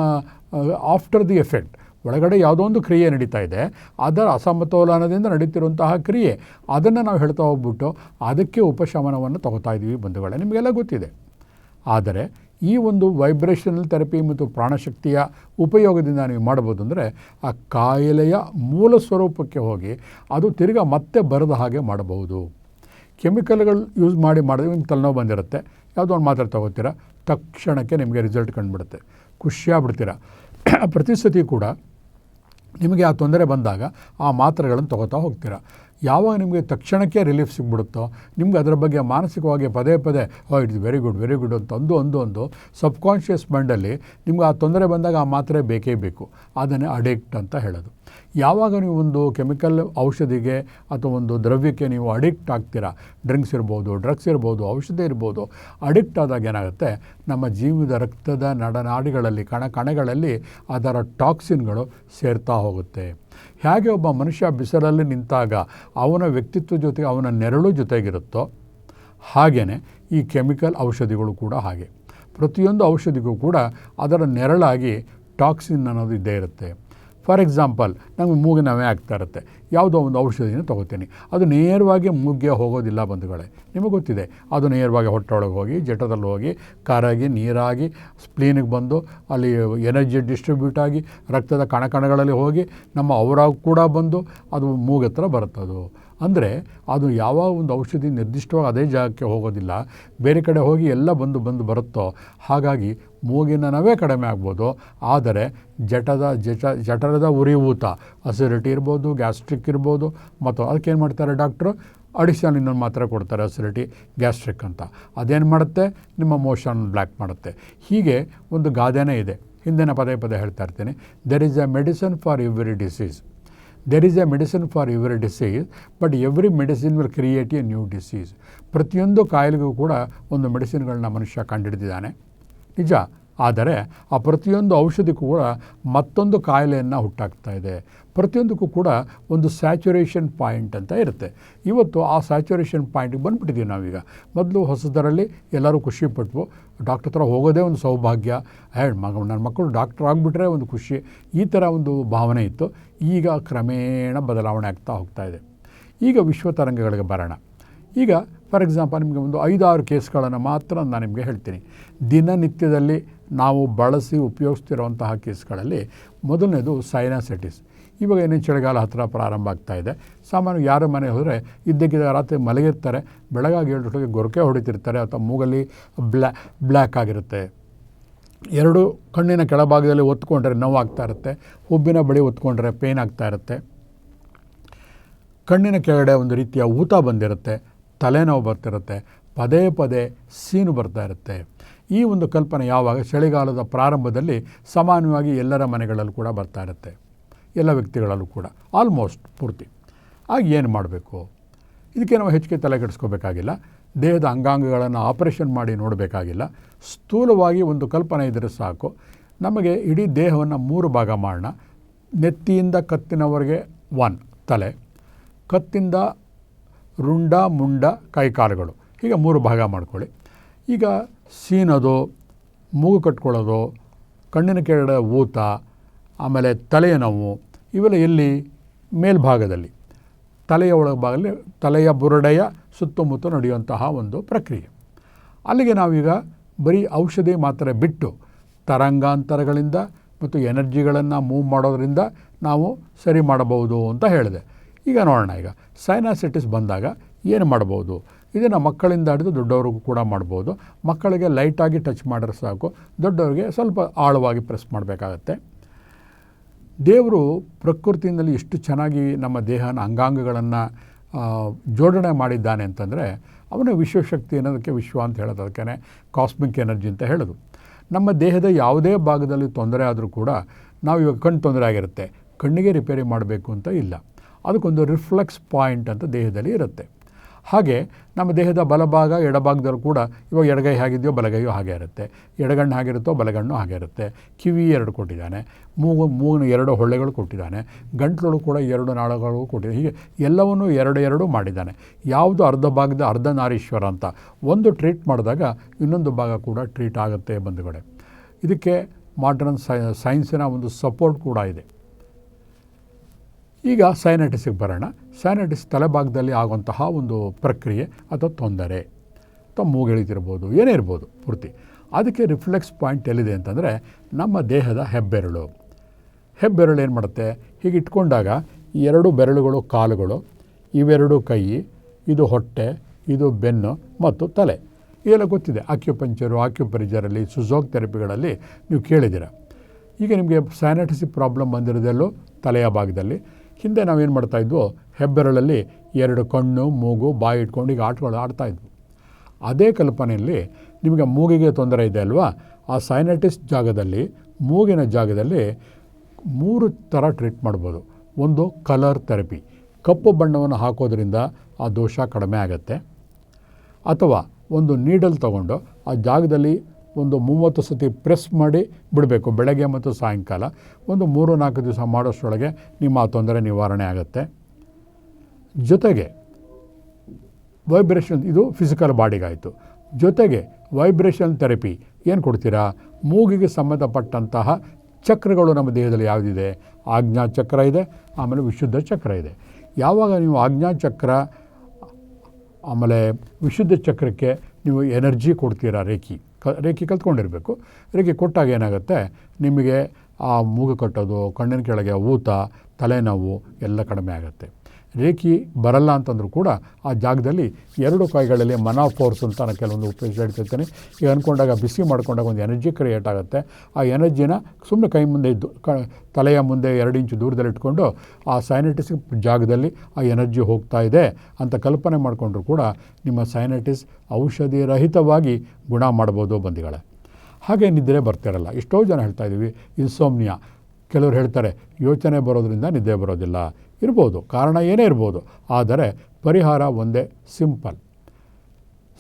ಆಫ್ಟರ್ ದಿ ಎಫೆಕ್ಟ್. ಒಳಗಡೆ ಯಾವುದೋ ಒಂದು ಕ್ರಿಯೆ ನಡೀತಾ ಇದೆ. ಅದರ ಅಸಮತೋಲನದಿಂದ ನಡೀತಿರುವಂತಹ ಕ್ರಿಯೆ. ಅದನ್ನು ನಾವು ಹೇಳ್ತಾ ಹೋಗ್ಬಿಟ್ಟು ಅದಕ್ಕೆ ಉಪಶಮನವನ್ನು ತಗೋತಾ ಇದ್ದೀವಿ ಬಂಧುಗಳೇ. ನಿಮಗೆಲ್ಲ ಗೊತ್ತಿದೆ. ಆದರೆ ಈ ಒಂದು ವೈಬ್ರೇಷನಲ್ ಥೆರಪಿ ಮತ್ತು ಪ್ರಾಣಶಕ್ತಿಯ ಉಪಯೋಗದಿಂದ ನೀವು ಮಾಡ್ಬೋದು ಅಂದರೆ ಆ ಕಾಯಿಲೆಯ ಮೂಲ ಸ್ವರೂಪಕ್ಕೆ ಹೋಗಿ ಅದು ತಿರ್ಗಾ ಮತ್ತೆ ಬರದ ಹಾಗೆ ಮಾಡಬಹುದು. ಕೆಮಿಕಲ್ಗಳು ಯೂಸ್ ಮಾಡಿ ಮಾಡಿದ್ರೆ ನಿಮ್ಗೆ ತಲೆನೋವು ಬಂದಿರುತ್ತೆ. ಯಾವುದೋ ಒಂದು ಮಾತ್ರೆ ತಗೋತೀರ, ತಕ್ಷಣಕ್ಕೆ ನಿಮಗೆ ರಿಸಲ್ಟ್ ಕಂಡುಬಿಡುತ್ತೆ. ಖುಷಿಯಾಗ್ಬಿಡ್ತೀರ. ಪ್ರತಿ ಸತಿ ಕೂಡ ನಿಮಗೆ ಆ ತೊಂದರೆ ಬಂದಾಗ ಆ ಮಾತ್ರೆಗಳನ್ನು ತಗೋತಾ ಹೋಗ್ತೀರ? ಯಾವಾಗ ನಿಮಗೆ ತಕ್ಷಣಕ್ಕೆ ರಿಲೀಫ್ ಸಿಗ್ಬಿಡುತ್ತೋ, ನಿಮ್ಗೆ ಅದರ ಬಗ್ಗೆ ಮಾನಸಿಕವಾಗಿ ಪದೇ ಪದೇ, ಓ it's very good very good ಅಂತ ಅಂದು ಅಂದು ಅಂದು ಸಬ್ಕಾನ್ಷಿಯಸ್ ಮೈಂಡಲ್ಲಿ ನಿಮ್ಗೆ ಆ ತೊಂದರೆ ಬಂದಾಗ ಆ ಮಾತ್ರೆ ಬೇಕೇ ಬೇಕು. ಅದನ್ನೇ ಅಡಿಕ್ಟ್ ಅಂತ ಹೇಳೋದು. ಯಾವಾಗ ನೀವು ಒಂದು ಕೆಮಿಕಲ್ ಔಷಧಿಗೆ ಅಥವಾ ಒಂದು ದ್ರವ್ಯಕ್ಕೆ ನೀವು ಅಡಿಕ್ಟ್ ಆಗ್ತೀರಾ? ಡ್ರಿಂಕ್ಸ್ ಇರ್ಬೋದು ಡ್ರಗ್ಸ್ ಇರ್ಬೋದು, ಔಷಧಿ ಇರ್ಬೋದು ಅಡಿಕ್ಟ್ ಆದಾಗ ಏನಾಗುತ್ತೆ? ನಮ್ಮ ಜೀವದ ರಕ್ತದ ನಡನಾಡಿಗಳಲ್ಲಿ, ಕಣ, ಕಣಗಳಲ್ಲಿ ಅದರ ಟಾಕ್ಸಿನ್ಗಳು ಸೇರ್ತಾ ಹೋಗುತ್ತೆ. ಹೇಗೆ ಒಬ್ಬ ಮನುಷ್ಯ ಬಿಸಿಲಲ್ಲಿ ನಿಂತಾಗ ಅವನ ವ್ಯಕ್ತಿತ್ವ ಜೊತೆಗೆ ಅವನ ನೆರಳು ಜೊತೆಗಿರುತ್ತೋ ಹಾಗೆಯೇ ಈ ಕೆಮಿಕಲ್ ಔಷಧಿಗಳು ಕೂಡ ಹಾಗೆ. ಪ್ರತಿಯೊಂದು ಔಷಧಿಗೂ ಕೂಡ ಅದರ ನೆರಳಾಗಿ ಟಾಕ್ಸಿನ್ ಅನ್ನೋದು ಇದ್ದೇ ಇರುತ್ತೆ. ಫಾರ್ ಎಕ್ಸಾಂಪಲ್, ನಮಗೆ ಮೂಗಿನ ನವೆ ಆಗ್ತಾ ಇರುತ್ತೆ. ಯಾವುದೋ ಒಂದು ಔಷಧಿನ ತೊಗೋತೀನಿ. ಅದು ನೇರವಾಗಿ ಮೂಗಿಗೆ ಹೋಗೋದಿಲ್ಲ ಬಂಧುಗಳೇ, ನಿಮಗೆ ಗೊತ್ತಿದೆ. ಅದು ನೇರವಾಗಿ ಹೊಟ್ಟೆೊಳಗೆ ಹೋಗಿ, ಜಠರದಲ್ಲಿ ಹೋಗಿ, ಕಾರಾಗಿ, ನೀರಾಗಿ ಸ್ಪ್ಲೀನಿಗೆ ಬಂದು, ಅಲ್ಲಿ ಎನರ್ಜಿ ಡಿಸ್ಟ್ರಿಬ್ಯೂಟ್ ಆಗಿ, ರಕ್ತದ ಕಣಕಣಗಳಲ್ಲಿ ಹೋಗಿ, ನಮ್ಮ ಅವರಾಗ ಕೂಡ ಬಂದು, ಅದು ಮೂಗತ್ರ ಬರುತ್ತದು. ಅಂದರೆ ಅದು ಯಾವ ಒಂದು ಔಷಧಿ ನಿರ್ದಿಷ್ಟವಾಗಿ ಅದೇ ಜಾಗಕ್ಕೆ ಹೋಗೋದಿಲ್ಲ. ಬೇರೆ ಕಡೆ ಹೋಗಿ ಎಲ್ಲ ಬಂದು ಬಂದು ಬರುತ್ತೋ, ಹಾಗಾಗಿ ಮೂಗಿನ ನಾವೇ ಕಡಿಮೆ ಆಗ್ಬೋದು. ಆದರೆ ಜಠದ ಜಟ ಜಠರದ ಉರಿಯೂತ, ಅಸಿಡಿಟಿ ಇರ್ಬೋದು, ಗ್ಯಾಸ್ಟ್ರಿಕ್ ಇರ್ಬೋದು, ಮತ್ತು ಅದಕ್ಕೇನು ಮಾಡ್ತಾರೆ ಡಾಕ್ಟ್ರು? ಅಡಿಷನ್ ಇನ್ನೊಂದು ಮಾತ್ರ ಕೊಡ್ತಾರೆ, ಅಸಿಡಿಟಿ, ಗ್ಯಾಸ್ಟ್ರಿಕ್ ಅಂತ. ಅದೇನು ಮಾಡುತ್ತೆ? ನಿಮ್ಮ ಮೋಷನ್ ಬ್ಲ್ಯಾಕ್ ಮಾಡುತ್ತೆ. ಹೀಗೆ ಒಂದು ಗಾದೆನೇ ಇದೆ. ಹಿಂದಿನ ಪದೇ ಪದೇ ಹೇಳ್ತಾ ಇರ್ತೀನಿ. There is a medicine for every disease there is a medicine for every disease but every medicine will create a new disease ಪ್ರತಿಯೊಂದು ಕಾಯಿಲೆಗೂ ಕೂಡ ಒಂದು ಮೆಡಿಸಿನ್ಗಳನ್ನ ಮನುಷ್ಯ ಕಂಡುಹಿಡಿದಿದ್ದಾನೆ. ನಿಜ. ಆದರೆ ಆ ಪ್ರತಿಯೊಂದು ಔಷಧಿ ಕೂಡ ಮತ್ತೊಂದು ಕಾಯಿಲೆಯನ್ನು ಹುಟ್ಟಾಗ್ತಾ ಇದೆ. ಪ್ರತಿಯೊಂದಕ್ಕೂ ಕೂಡ ಒಂದು ಸ್ಯಾಚುರೇಷನ್ ಪಾಯಿಂಟ್ ಅಂತ ಇರುತ್ತೆ. ಇವತ್ತು ಆ ಸ್ಯಾಚುರೇಷನ್ ಪಾಯಿಂಟಿಗೆ ಬಂದುಬಿಟ್ಟಿದ್ದೀವಿ ನಾವೀಗ. ಮೊದಲು ಹೊಸದರಲ್ಲಿ ಎಲ್ಲರೂ ಖುಷಿಪಟ್ವು ಡಾಕ್ಟರ್ ಹತ್ರ ಹೋಗೋದೇ ಒಂದು ಸೌಭಾಗ್ಯ. ಆ್ಯಂಡ್ ಮಗ ನನ್ನ ಮಕ್ಕಳು ಡಾಕ್ಟರ್ ಆಗಿಬಿಟ್ರೆ ಒಂದು ಖುಷಿ. ಈ ಥರ ಒಂದು ಭಾವನೆ ಇತ್ತು. ಈಗ ಕ್ರಮೇಣ ಬದಲಾವಣೆ ಆಗ್ತಾ ಹೋಗ್ತಾ ಇದೆ. ಈಗ ವಿಶ್ವ ತರಂಗಗಳಿಗೆ ಬರೋಣ. ಈಗ, ಫಾರ್ ಎಕ್ಸಾಂಪಲ್, ನಿಮಗೆ ಒಂದು ಐದಾರು ಕೇಸ್ಗಳನ್ನು ಮಾತ್ರ ನಾನು ನಿಮಗೆ ಹೇಳ್ತೀನಿ. ದಿನನಿತ್ಯದಲ್ಲಿ ನಾವು ಬಳಸಿ ಉಪಯೋಗಿಸ್ತಿರುವಂತಹ ಕೇಸ್ಗಳಲ್ಲಿ ಮೊದಲನೇದು ಸೈನಾಸೈಟಿಸ್. ಇವಾಗ ಏನೇನು ಚಳಿಗಾಲ ಹತ್ತಿರ ಪ್ರಾರಂಭ ಆಗ್ತಾ ಇದೆ. ಸಾಮಾನ್ಯ ಯಾರ ಮನೆ ಹೋದರೆ ಇದ್ದಕ್ಕಿದ್ದ ರಾತ್ರಿ ಮಲಗಿರ್ತಾರೆ. ಬೆಳಗಾಗಿ ಏಳು ಗೊರಕೆ ಹೊಡಿತಿರ್ತಾರೆ. ಅಥವಾ ಮೂಗಲ್ಲಿ ಬ್ಲ್ಯಾ ಬ್ಲ್ಯಾಕ್ ಆಗಿರುತ್ತೆ. ಎರಡು ಕಣ್ಣಿನ ಕೆಳಭಾಗದಲ್ಲಿ ಒತ್ಕೊಂಡ್ರೆ ನೋವಾಗ್ತಾ ಇರುತ್ತೆ. ಹುಬ್ಬಿನ ಬಳಿ ಒತ್ಕೊಂಡ್ರೆ ಪೇನ್ ಆಗ್ತಾ ಇರುತ್ತೆ. ಕಣ್ಣಿನ ಕೆಳಗಡೆ ಒಂದು ರೀತಿಯ ಊತ ಬಂದಿರುತ್ತೆ. ತಲೆನೋವು ಬರ್ತಿರುತ್ತೆ. ಪದೇ ಪದೇ ಸೀನು ಬರ್ತಾ ಇರುತ್ತೆ. ಈ ಒಂದು ಕಲ್ಪನೆ ಯಾವಾಗ? ಚಳಿಗಾಲದ ಪ್ರಾರಂಭದಲ್ಲಿ ಸಾಮಾನ್ಯವಾಗಿ ಎಲ್ಲರ ಮನೆಗಳಲ್ಲೂ ಕೂಡ ಬರ್ತಾ ಇರುತ್ತೆ. ಎಲ್ಲ ವ್ಯಕ್ತಿಗಳಲ್ಲೂ ಕೂಡ ಆಲ್ಮೋಸ್ಟ್ ಪೂರ್ತಿ. ಆಗ ಏನು ಮಾಡಬೇಕು? ಇದಕ್ಕೆ ನಾವು ಹೆಚ್ಚಿಗೆ ತಲೆ ಕೆಡಿಸ್ಕೋಬೇಕಾಗಿಲ್ಲ ದೇಹದ ಅಂಗಾಂಗಗಳನ್ನು ಆಪರೇಷನ್ ಮಾಡಿ ನೋಡಬೇಕಾಗಿಲ್ಲ. ಸ್ಥೂಲವಾಗಿ ಒಂದು ಕಲ್ಪನೆ ಇದ್ದರೆ ಸಾಕು. ನಮಗೆ ಇಡೀ ದೇಹವನ್ನು ಮೂರು ಭಾಗ ಮಾಡೋಣ. ನೆತ್ತಿಯಿಂದ ಕತ್ತಿನವರೆಗೆ ಒನ್ ತಲೆ. ಕತ್ತಿಂದ ರುಂಡ, ಮುಂಡ ಕೈಕಾಲುಗಳು ಹೀಗೆ ಮೂರು ಭಾಗ ಮಾಡ್ಕೊಳ್ಳಿ. ಈಗ ಸೀನೋದು, ಮೂಗು ಕಟ್ಕೊಳ್ಳೋದು, ಕಣ್ಣಿನ ಕೆಳಗಡೆ ಊತ ಆಮೇಲೆ ತಲೆಯ ನೋವು, ಇವೆಲ್ಲ ಎಲ್ಲಿ? ಮೇಲ್ಭಾಗದಲ್ಲಿ. ತಲೆಯ ಒಳಗೆ ಭಾಗದಲ್ಲಿ ತಲೆಯ ಬುರಡೆಯ ಸುತ್ತಮುತ್ತ ನಡೆಯುವಂತಹ ಒಂದು ಪ್ರಕ್ರಿಯೆ. ಅಲ್ಲಿಗೆ ನಾವೀಗ ಬರೀ ಔಷಧಿ ಮಾತ್ರ ಬಿಟ್ಟು ತರಂಗಾಂತರಗಳಿಂದ ಮತ್ತು ಎನರ್ಜಿಗಳನ್ನು ಮೂವ್ ಮಾಡೋದರಿಂದ ನಾವು ಸರಿ ಮಾಡಬಹುದು ಅಂತ ಹೇಳಿದೆ. ಈಗ ನೋಡೋಣ ಈಗ. ಸೈನಾಸಿಟಿಸ್ ಬಂದಾಗ ಏನು ಮಾಡ್ಬೋದು ಇದನ್ನು ಮಕ್ಕಳಿಂದ ಹಿಡಿದು ದೊಡ್ಡವ್ರಿಗೂ ಕೂಡ ಮಾಡ್ಬೋದು ಮಕ್ಕಳಿಗೆ ಲೈಟಾಗಿ ಟಚ್ ಮಾಡಿದ್ರೆ ಸಾಕು. ದೊಡ್ಡವರಿಗೆ ಸ್ವಲ್ಪ ಆಳವಾಗಿ ಪ್ರೆಸ್ ಮಾಡಬೇಕಾಗತ್ತೆ. ದೇವರು ಪ್ರಕೃತಿಯಲ್ಲಿ ಎಷ್ಟು ಚೆನ್ನಾಗಿ ನಮ್ಮ ದೇಹನ ಅಂಗಾಂಗಗಳನ್ನು ಜೋಡಣೆ ಮಾಡಿದ್ದಾನೆ ಅಂತಂದರೆ ಅವನ ವಿಶ್ವಶಕ್ತಿ ಅನ್ನೋದಕ್ಕೆ ವಿಶ್ವ ಅಂತ ಹೇಳೋದು ಅದಕ್ಕೆ ಕಾಸ್ಮಿಕ್ ಎನರ್ಜಿ ಅಂತ ಹೇಳೋದು. ನಮ್ಮ ದೇಹದ ಯಾವುದೇ ಭಾಗದಲ್ಲಿ ತೊಂದರೆ ಆದರೂ ಕೂಡ ನಾವು ಇವಾಗ ಕಣ್ಣು ತೊಂದರೆ ಆಗಿರುತ್ತೆ, ಕಣ್ಣಿಗೆ ರಿಪೇರಿ ಮಾಡಬೇಕು ಅಂತ ಇಲ್ಲ. ಅದಕ್ಕೊಂದು ರಿಫ್ಲೆಕ್ಸ್ ಪಾಯಿಂಟ್ ಅಂತ ದೇಹದಲ್ಲಿ ಇರುತ್ತೆ. ಹಾಗೆ ನಮ್ಮ ದೇಹದ ಬಲಭಾಗ, ಎಡಭಾಗದಲ್ಲೂ ಕೂಡ ಇವಾಗ ಎಡಗೈ ಹೇಗಿದೆಯೋ ಬಲಗೈಯೋ ಹಾಗೆ ಇರುತ್ತೆ. ಎಡಗಣ್ಣು ಹಾಗಿರುತ್ತೋ ಬಲಗಣ್ಣು ಹಾಗೆ ಇರುತ್ತೆ. ಕಿವಿ ಎರಡು ಕೊಟ್ಟಿದ್ದಾನೆ. ಮೂಗು, ಮೂಗಿನ ಎರಡು ಹೊಳ್ಳೆಗಳು ಕೊಟ್ಟಿದ್ದಾನೆ. ಗಂಟ್ಲೊಳಗೂ ಕೂಡ ಎರಡು ನಾಳಗಳು ಕೊಟ್ಟಿದ್ದಾನೆ. ಹೀಗೆ ಎಲ್ಲವನ್ನೂ ಎರಡು ಎರಡು ಮಾಡಿದ್ದಾನೆ. ಯಾವುದು ಅರ್ಧ ಭಾಗದ ಅರ್ಧ ನಾರೀಶ್ವರ ಅಂತ ಒಂದು ಟ್ರೀಟ್ ಮಾಡಿದಾಗ ಇನ್ನೊಂದು ಭಾಗ ಕೂಡ ಟ್ರೀಟ್ ಆಗುತ್ತೆ ಬಂಧುಗಳೇ. ಇದಕ್ಕೆ ಮಾಡ್ರನ್ ಸೈನ್ಸಿನ ಒಂದು ಸಪೋರ್ಟ್ ಕೂಡ ಇದೆ. ಈಗ ಸೈನಟಿಸಿಗೆ ಬರೋಣ. ಸೈನಟಿಸ್ ತಲೆಭಾಗದಲ್ಲಿ ಆಗುವಂತಹ ಒಂದು ಪ್ರಕ್ರಿಯೆ ಅಥವಾ ತೊಂದರೆ. ಅಥವಾ ಮೂಗೆಳಿತಿರ್ಬೋದು, ಏನೇ ಇರ್ಬೋದು ಪೂರ್ತಿ. ಅದಕ್ಕೆ ರಿಫ್ಲೆಕ್ಸ್ ಪಾಯಿಂಟ್ ಎಲ್ಲಿದೆ ಅಂತಂದರೆ ನಮ್ಮ ದೇಹದ ಹೆಬ್ಬೆರಳು. ಹೆಬ್ಬೆರಳು ಏನು ಮಾಡುತ್ತೆ? ಹೀಗೆ ಇಟ್ಕೊಂಡಾಗ ಈ ಎರಡು ಬೆರಳುಗಳು, ಕಾಲುಗಳು, ಇವೆರಡು ಕೈ, ಇದು ಹೊಟ್ಟೆ, ಇದು ಬೆನ್ನು ಮತ್ತು ತಲೆ. ಇದೆಲ್ಲ ಗೊತ್ತಿದೆ. ಆಕ್ಯುಪಂಚರು ಆಕ್ಯುಪರಿಜರಲ್ಲಿ, ಸುಜೋಗ್ ಥೆರಪಿಗಳಲ್ಲಿ ನೀವು ಕೇಳಿದ್ದೀರ. ಈಗ ನಿಮಗೆ ಸೈನಟಿಸಿ ಪ್ರಾಬ್ಲಮ್ ಬಂದಿರೋದೆಲ್ಲೋ ತಲೆಯ ಭಾಗದಲ್ಲಿ. ಹಿಂದೆ ನಾವೇನು ಮಾಡ್ತಾಯಿದ್ವು ಹೆಬ್ಬೆರಳಲ್ಲಿ ಎರಡು ಕಣ್ಣು, ಮೂಗು, ಬಾಯಿ ಇಟ್ಕೊಂಡು ಈಗ ಆಟಗಳು ಆಡ್ತಾಯಿದ್ವು ಅದೇ ಕಲ್ಪನೆಯಲ್ಲಿ ನಿಮಗೆ ಮೂಗಿಗೆ ತೊಂದರೆ ಇದೆ ಅಲ್ವಾ? ಆ ಸೈನಟಿಸ್ ಜಾಗದಲ್ಲಿ, ಮೂಗಿನ ಜಾಗದಲ್ಲಿ ಮೂರು ಥರ ಟ್ರೀಟ್ ಮಾಡ್ಬೋದು. ಒಂದು ಕಲರ್ ಥೆರಪಿ. ಕಪ್ಪು ಬಣ್ಣವನ್ನು ಹಾಕೋದ್ರಿಂದ ಆ ದೋಷ ಕಡಿಮೆ ಆಗುತ್ತೆ. ಅಥವಾ ಒಂದು ನೀಡಲ್ ತಗೊಂಡು ಆ ಜಾಗದಲ್ಲಿ ಒಂದು ಮೂವತ್ತು ಸತಿ ಪ್ರೆಸ್ ಮಾಡಿ ಬಿಡಬೇಕು. ಬೆಳಗ್ಗೆ ಮತ್ತು ಸಾಯಂಕಾಲ. ಒಂದು ಮೂರು ನಾಲ್ಕು ದಿವಸ ಮಾಡೋಷ್ಟರೊಳಗೆ ನಿಮ್ಮ ಆ ತೊಂದರೆ ನಿವಾರಣೆ ಆಗುತ್ತೆ. ಜೊತೆಗೆ ವೈಬ್ರೇಷನ್ ಇದು ಫಿಸಿಕಲ್ ಬಾಡಿಗಾಯಿತು ಜೊತೆಗೆ ವೈಬ್ರೇಷನ್ ಥೆರಪಿ ಏನು ಕೊಡ್ತೀರಾ? ಮೂಗಿಗೆ ಸಂಬಂಧಪಟ್ಟಂತಹ ಚಕ್ರಗಳು ನಮ್ಮ ದೇಹದಲ್ಲಿ ಯಾವುದಿದೆ? ಆಜ್ಞಾ ಚಕ್ರ ಇದೆ, ಆಮೇಲೆ ವಿಶುದ್ಧ ಚಕ್ರ ಇದೆ. ಯಾವಾಗ ನೀವು ಆಜ್ಞಾ ಚಕ್ರ, ಆಮೇಲೆ ವಿಶುದ್ಧ ಚಕ್ರಕ್ಕೆ ನೀವು ಎನರ್ಜಿ ಕೊಡ್ತೀರಾ ರೇಖಿ? ಕ, ರೇಖೆ ಕಲ್ತ್ಕೊಂಡಿರಬೇಕು. ರೇಖೆ ಕೊಟ್ಟಾಗ ಏನಾಗುತ್ತೆ? ನಿಮಗೆ ಆ ಮೂಗು ಕಟ್ಟೋದು, ಕಣ್ಣಿನ ಕೆಳಗೆ ಊತ, ತಲೆನೋವು ಎಲ್ಲ ಕಡಿಮೆ ಆಗುತ್ತೆ. ರೇಖಿ ಬರಲ್ಲ ಅಂತಂದರೂ ಕೂಡ ಆ ಜಾಗದಲ್ಲಿ ಎರಡು ಕಾಯಿಗಳಲ್ಲಿ ಮನಾ ಫೋರ್ಸ್ ಅಂತ ನಾನು ಕೆಲವೊಂದು ಉಪಯೋಗ ಹೇಳ್ತಿರ್ತೇನೆ. ಈಗ ಅಂದ್ಕೊಂಡಾಗ ಬಿಸಿ ಮಾಡಿಕೊಂಡಾಗ ಒಂದು ಎನರ್ಜಿ ಕ್ರಿಯೇಟ್ ಆಗುತ್ತೆ. ಆ ಎನರ್ಜಿನ ಸುಮ್ಮನೆ ಕೈ ಮುಂದೆ ಇದ್ದು, ಕ, ತಲೆಯ ಮುಂದೆ ಎರಡು ಇಂಚು ದೂರದಲ್ಲಿ ಇಟ್ಕೊಂಡು ಆ ಸೈನಟಿಸ್ ಜಾಗದಲ್ಲಿ ಆ ಎನರ್ಜಿ ಹೋಗ್ತಾ ಇದೆ ಅಂತ ಕಲ್ಪನೆ ಮಾಡಿಕೊಂಡ್ರು ಕೂಡ ನಿಮ್ಮ ಸೈನಟಿಸ್ ಔಷಧಿ ರಹಿತವಾಗಿ ಗುಣ ಮಾಡ್ಬೋದು ಬಂದಿಗಳೇ ಹಾಗೆ ನಿದ್ರೆ ಬರ್ತಿರಲ್ಲ. ಎಷ್ಟೋ ಜನ ಹೇಳ್ತಾ ಇದ್ದೀವಿ, ಇನ್ಸೋಮ್ನಿಯಾ. ಕೆಲವರು ಹೇಳ್ತಾರೆ, ಯೋಚನೆ ಬರೋದ್ರಿಂದ ನಿದ್ದೆ ಬರೋದಿಲ್ಲ. ಇರ್ಬೋದು. ಕಾರಣ ಏನೇ ಇರ್ಬೋದು. ಆದರೆ ಪರಿಹಾರ ಒಂದೇ ಸಿಂಪಲ್.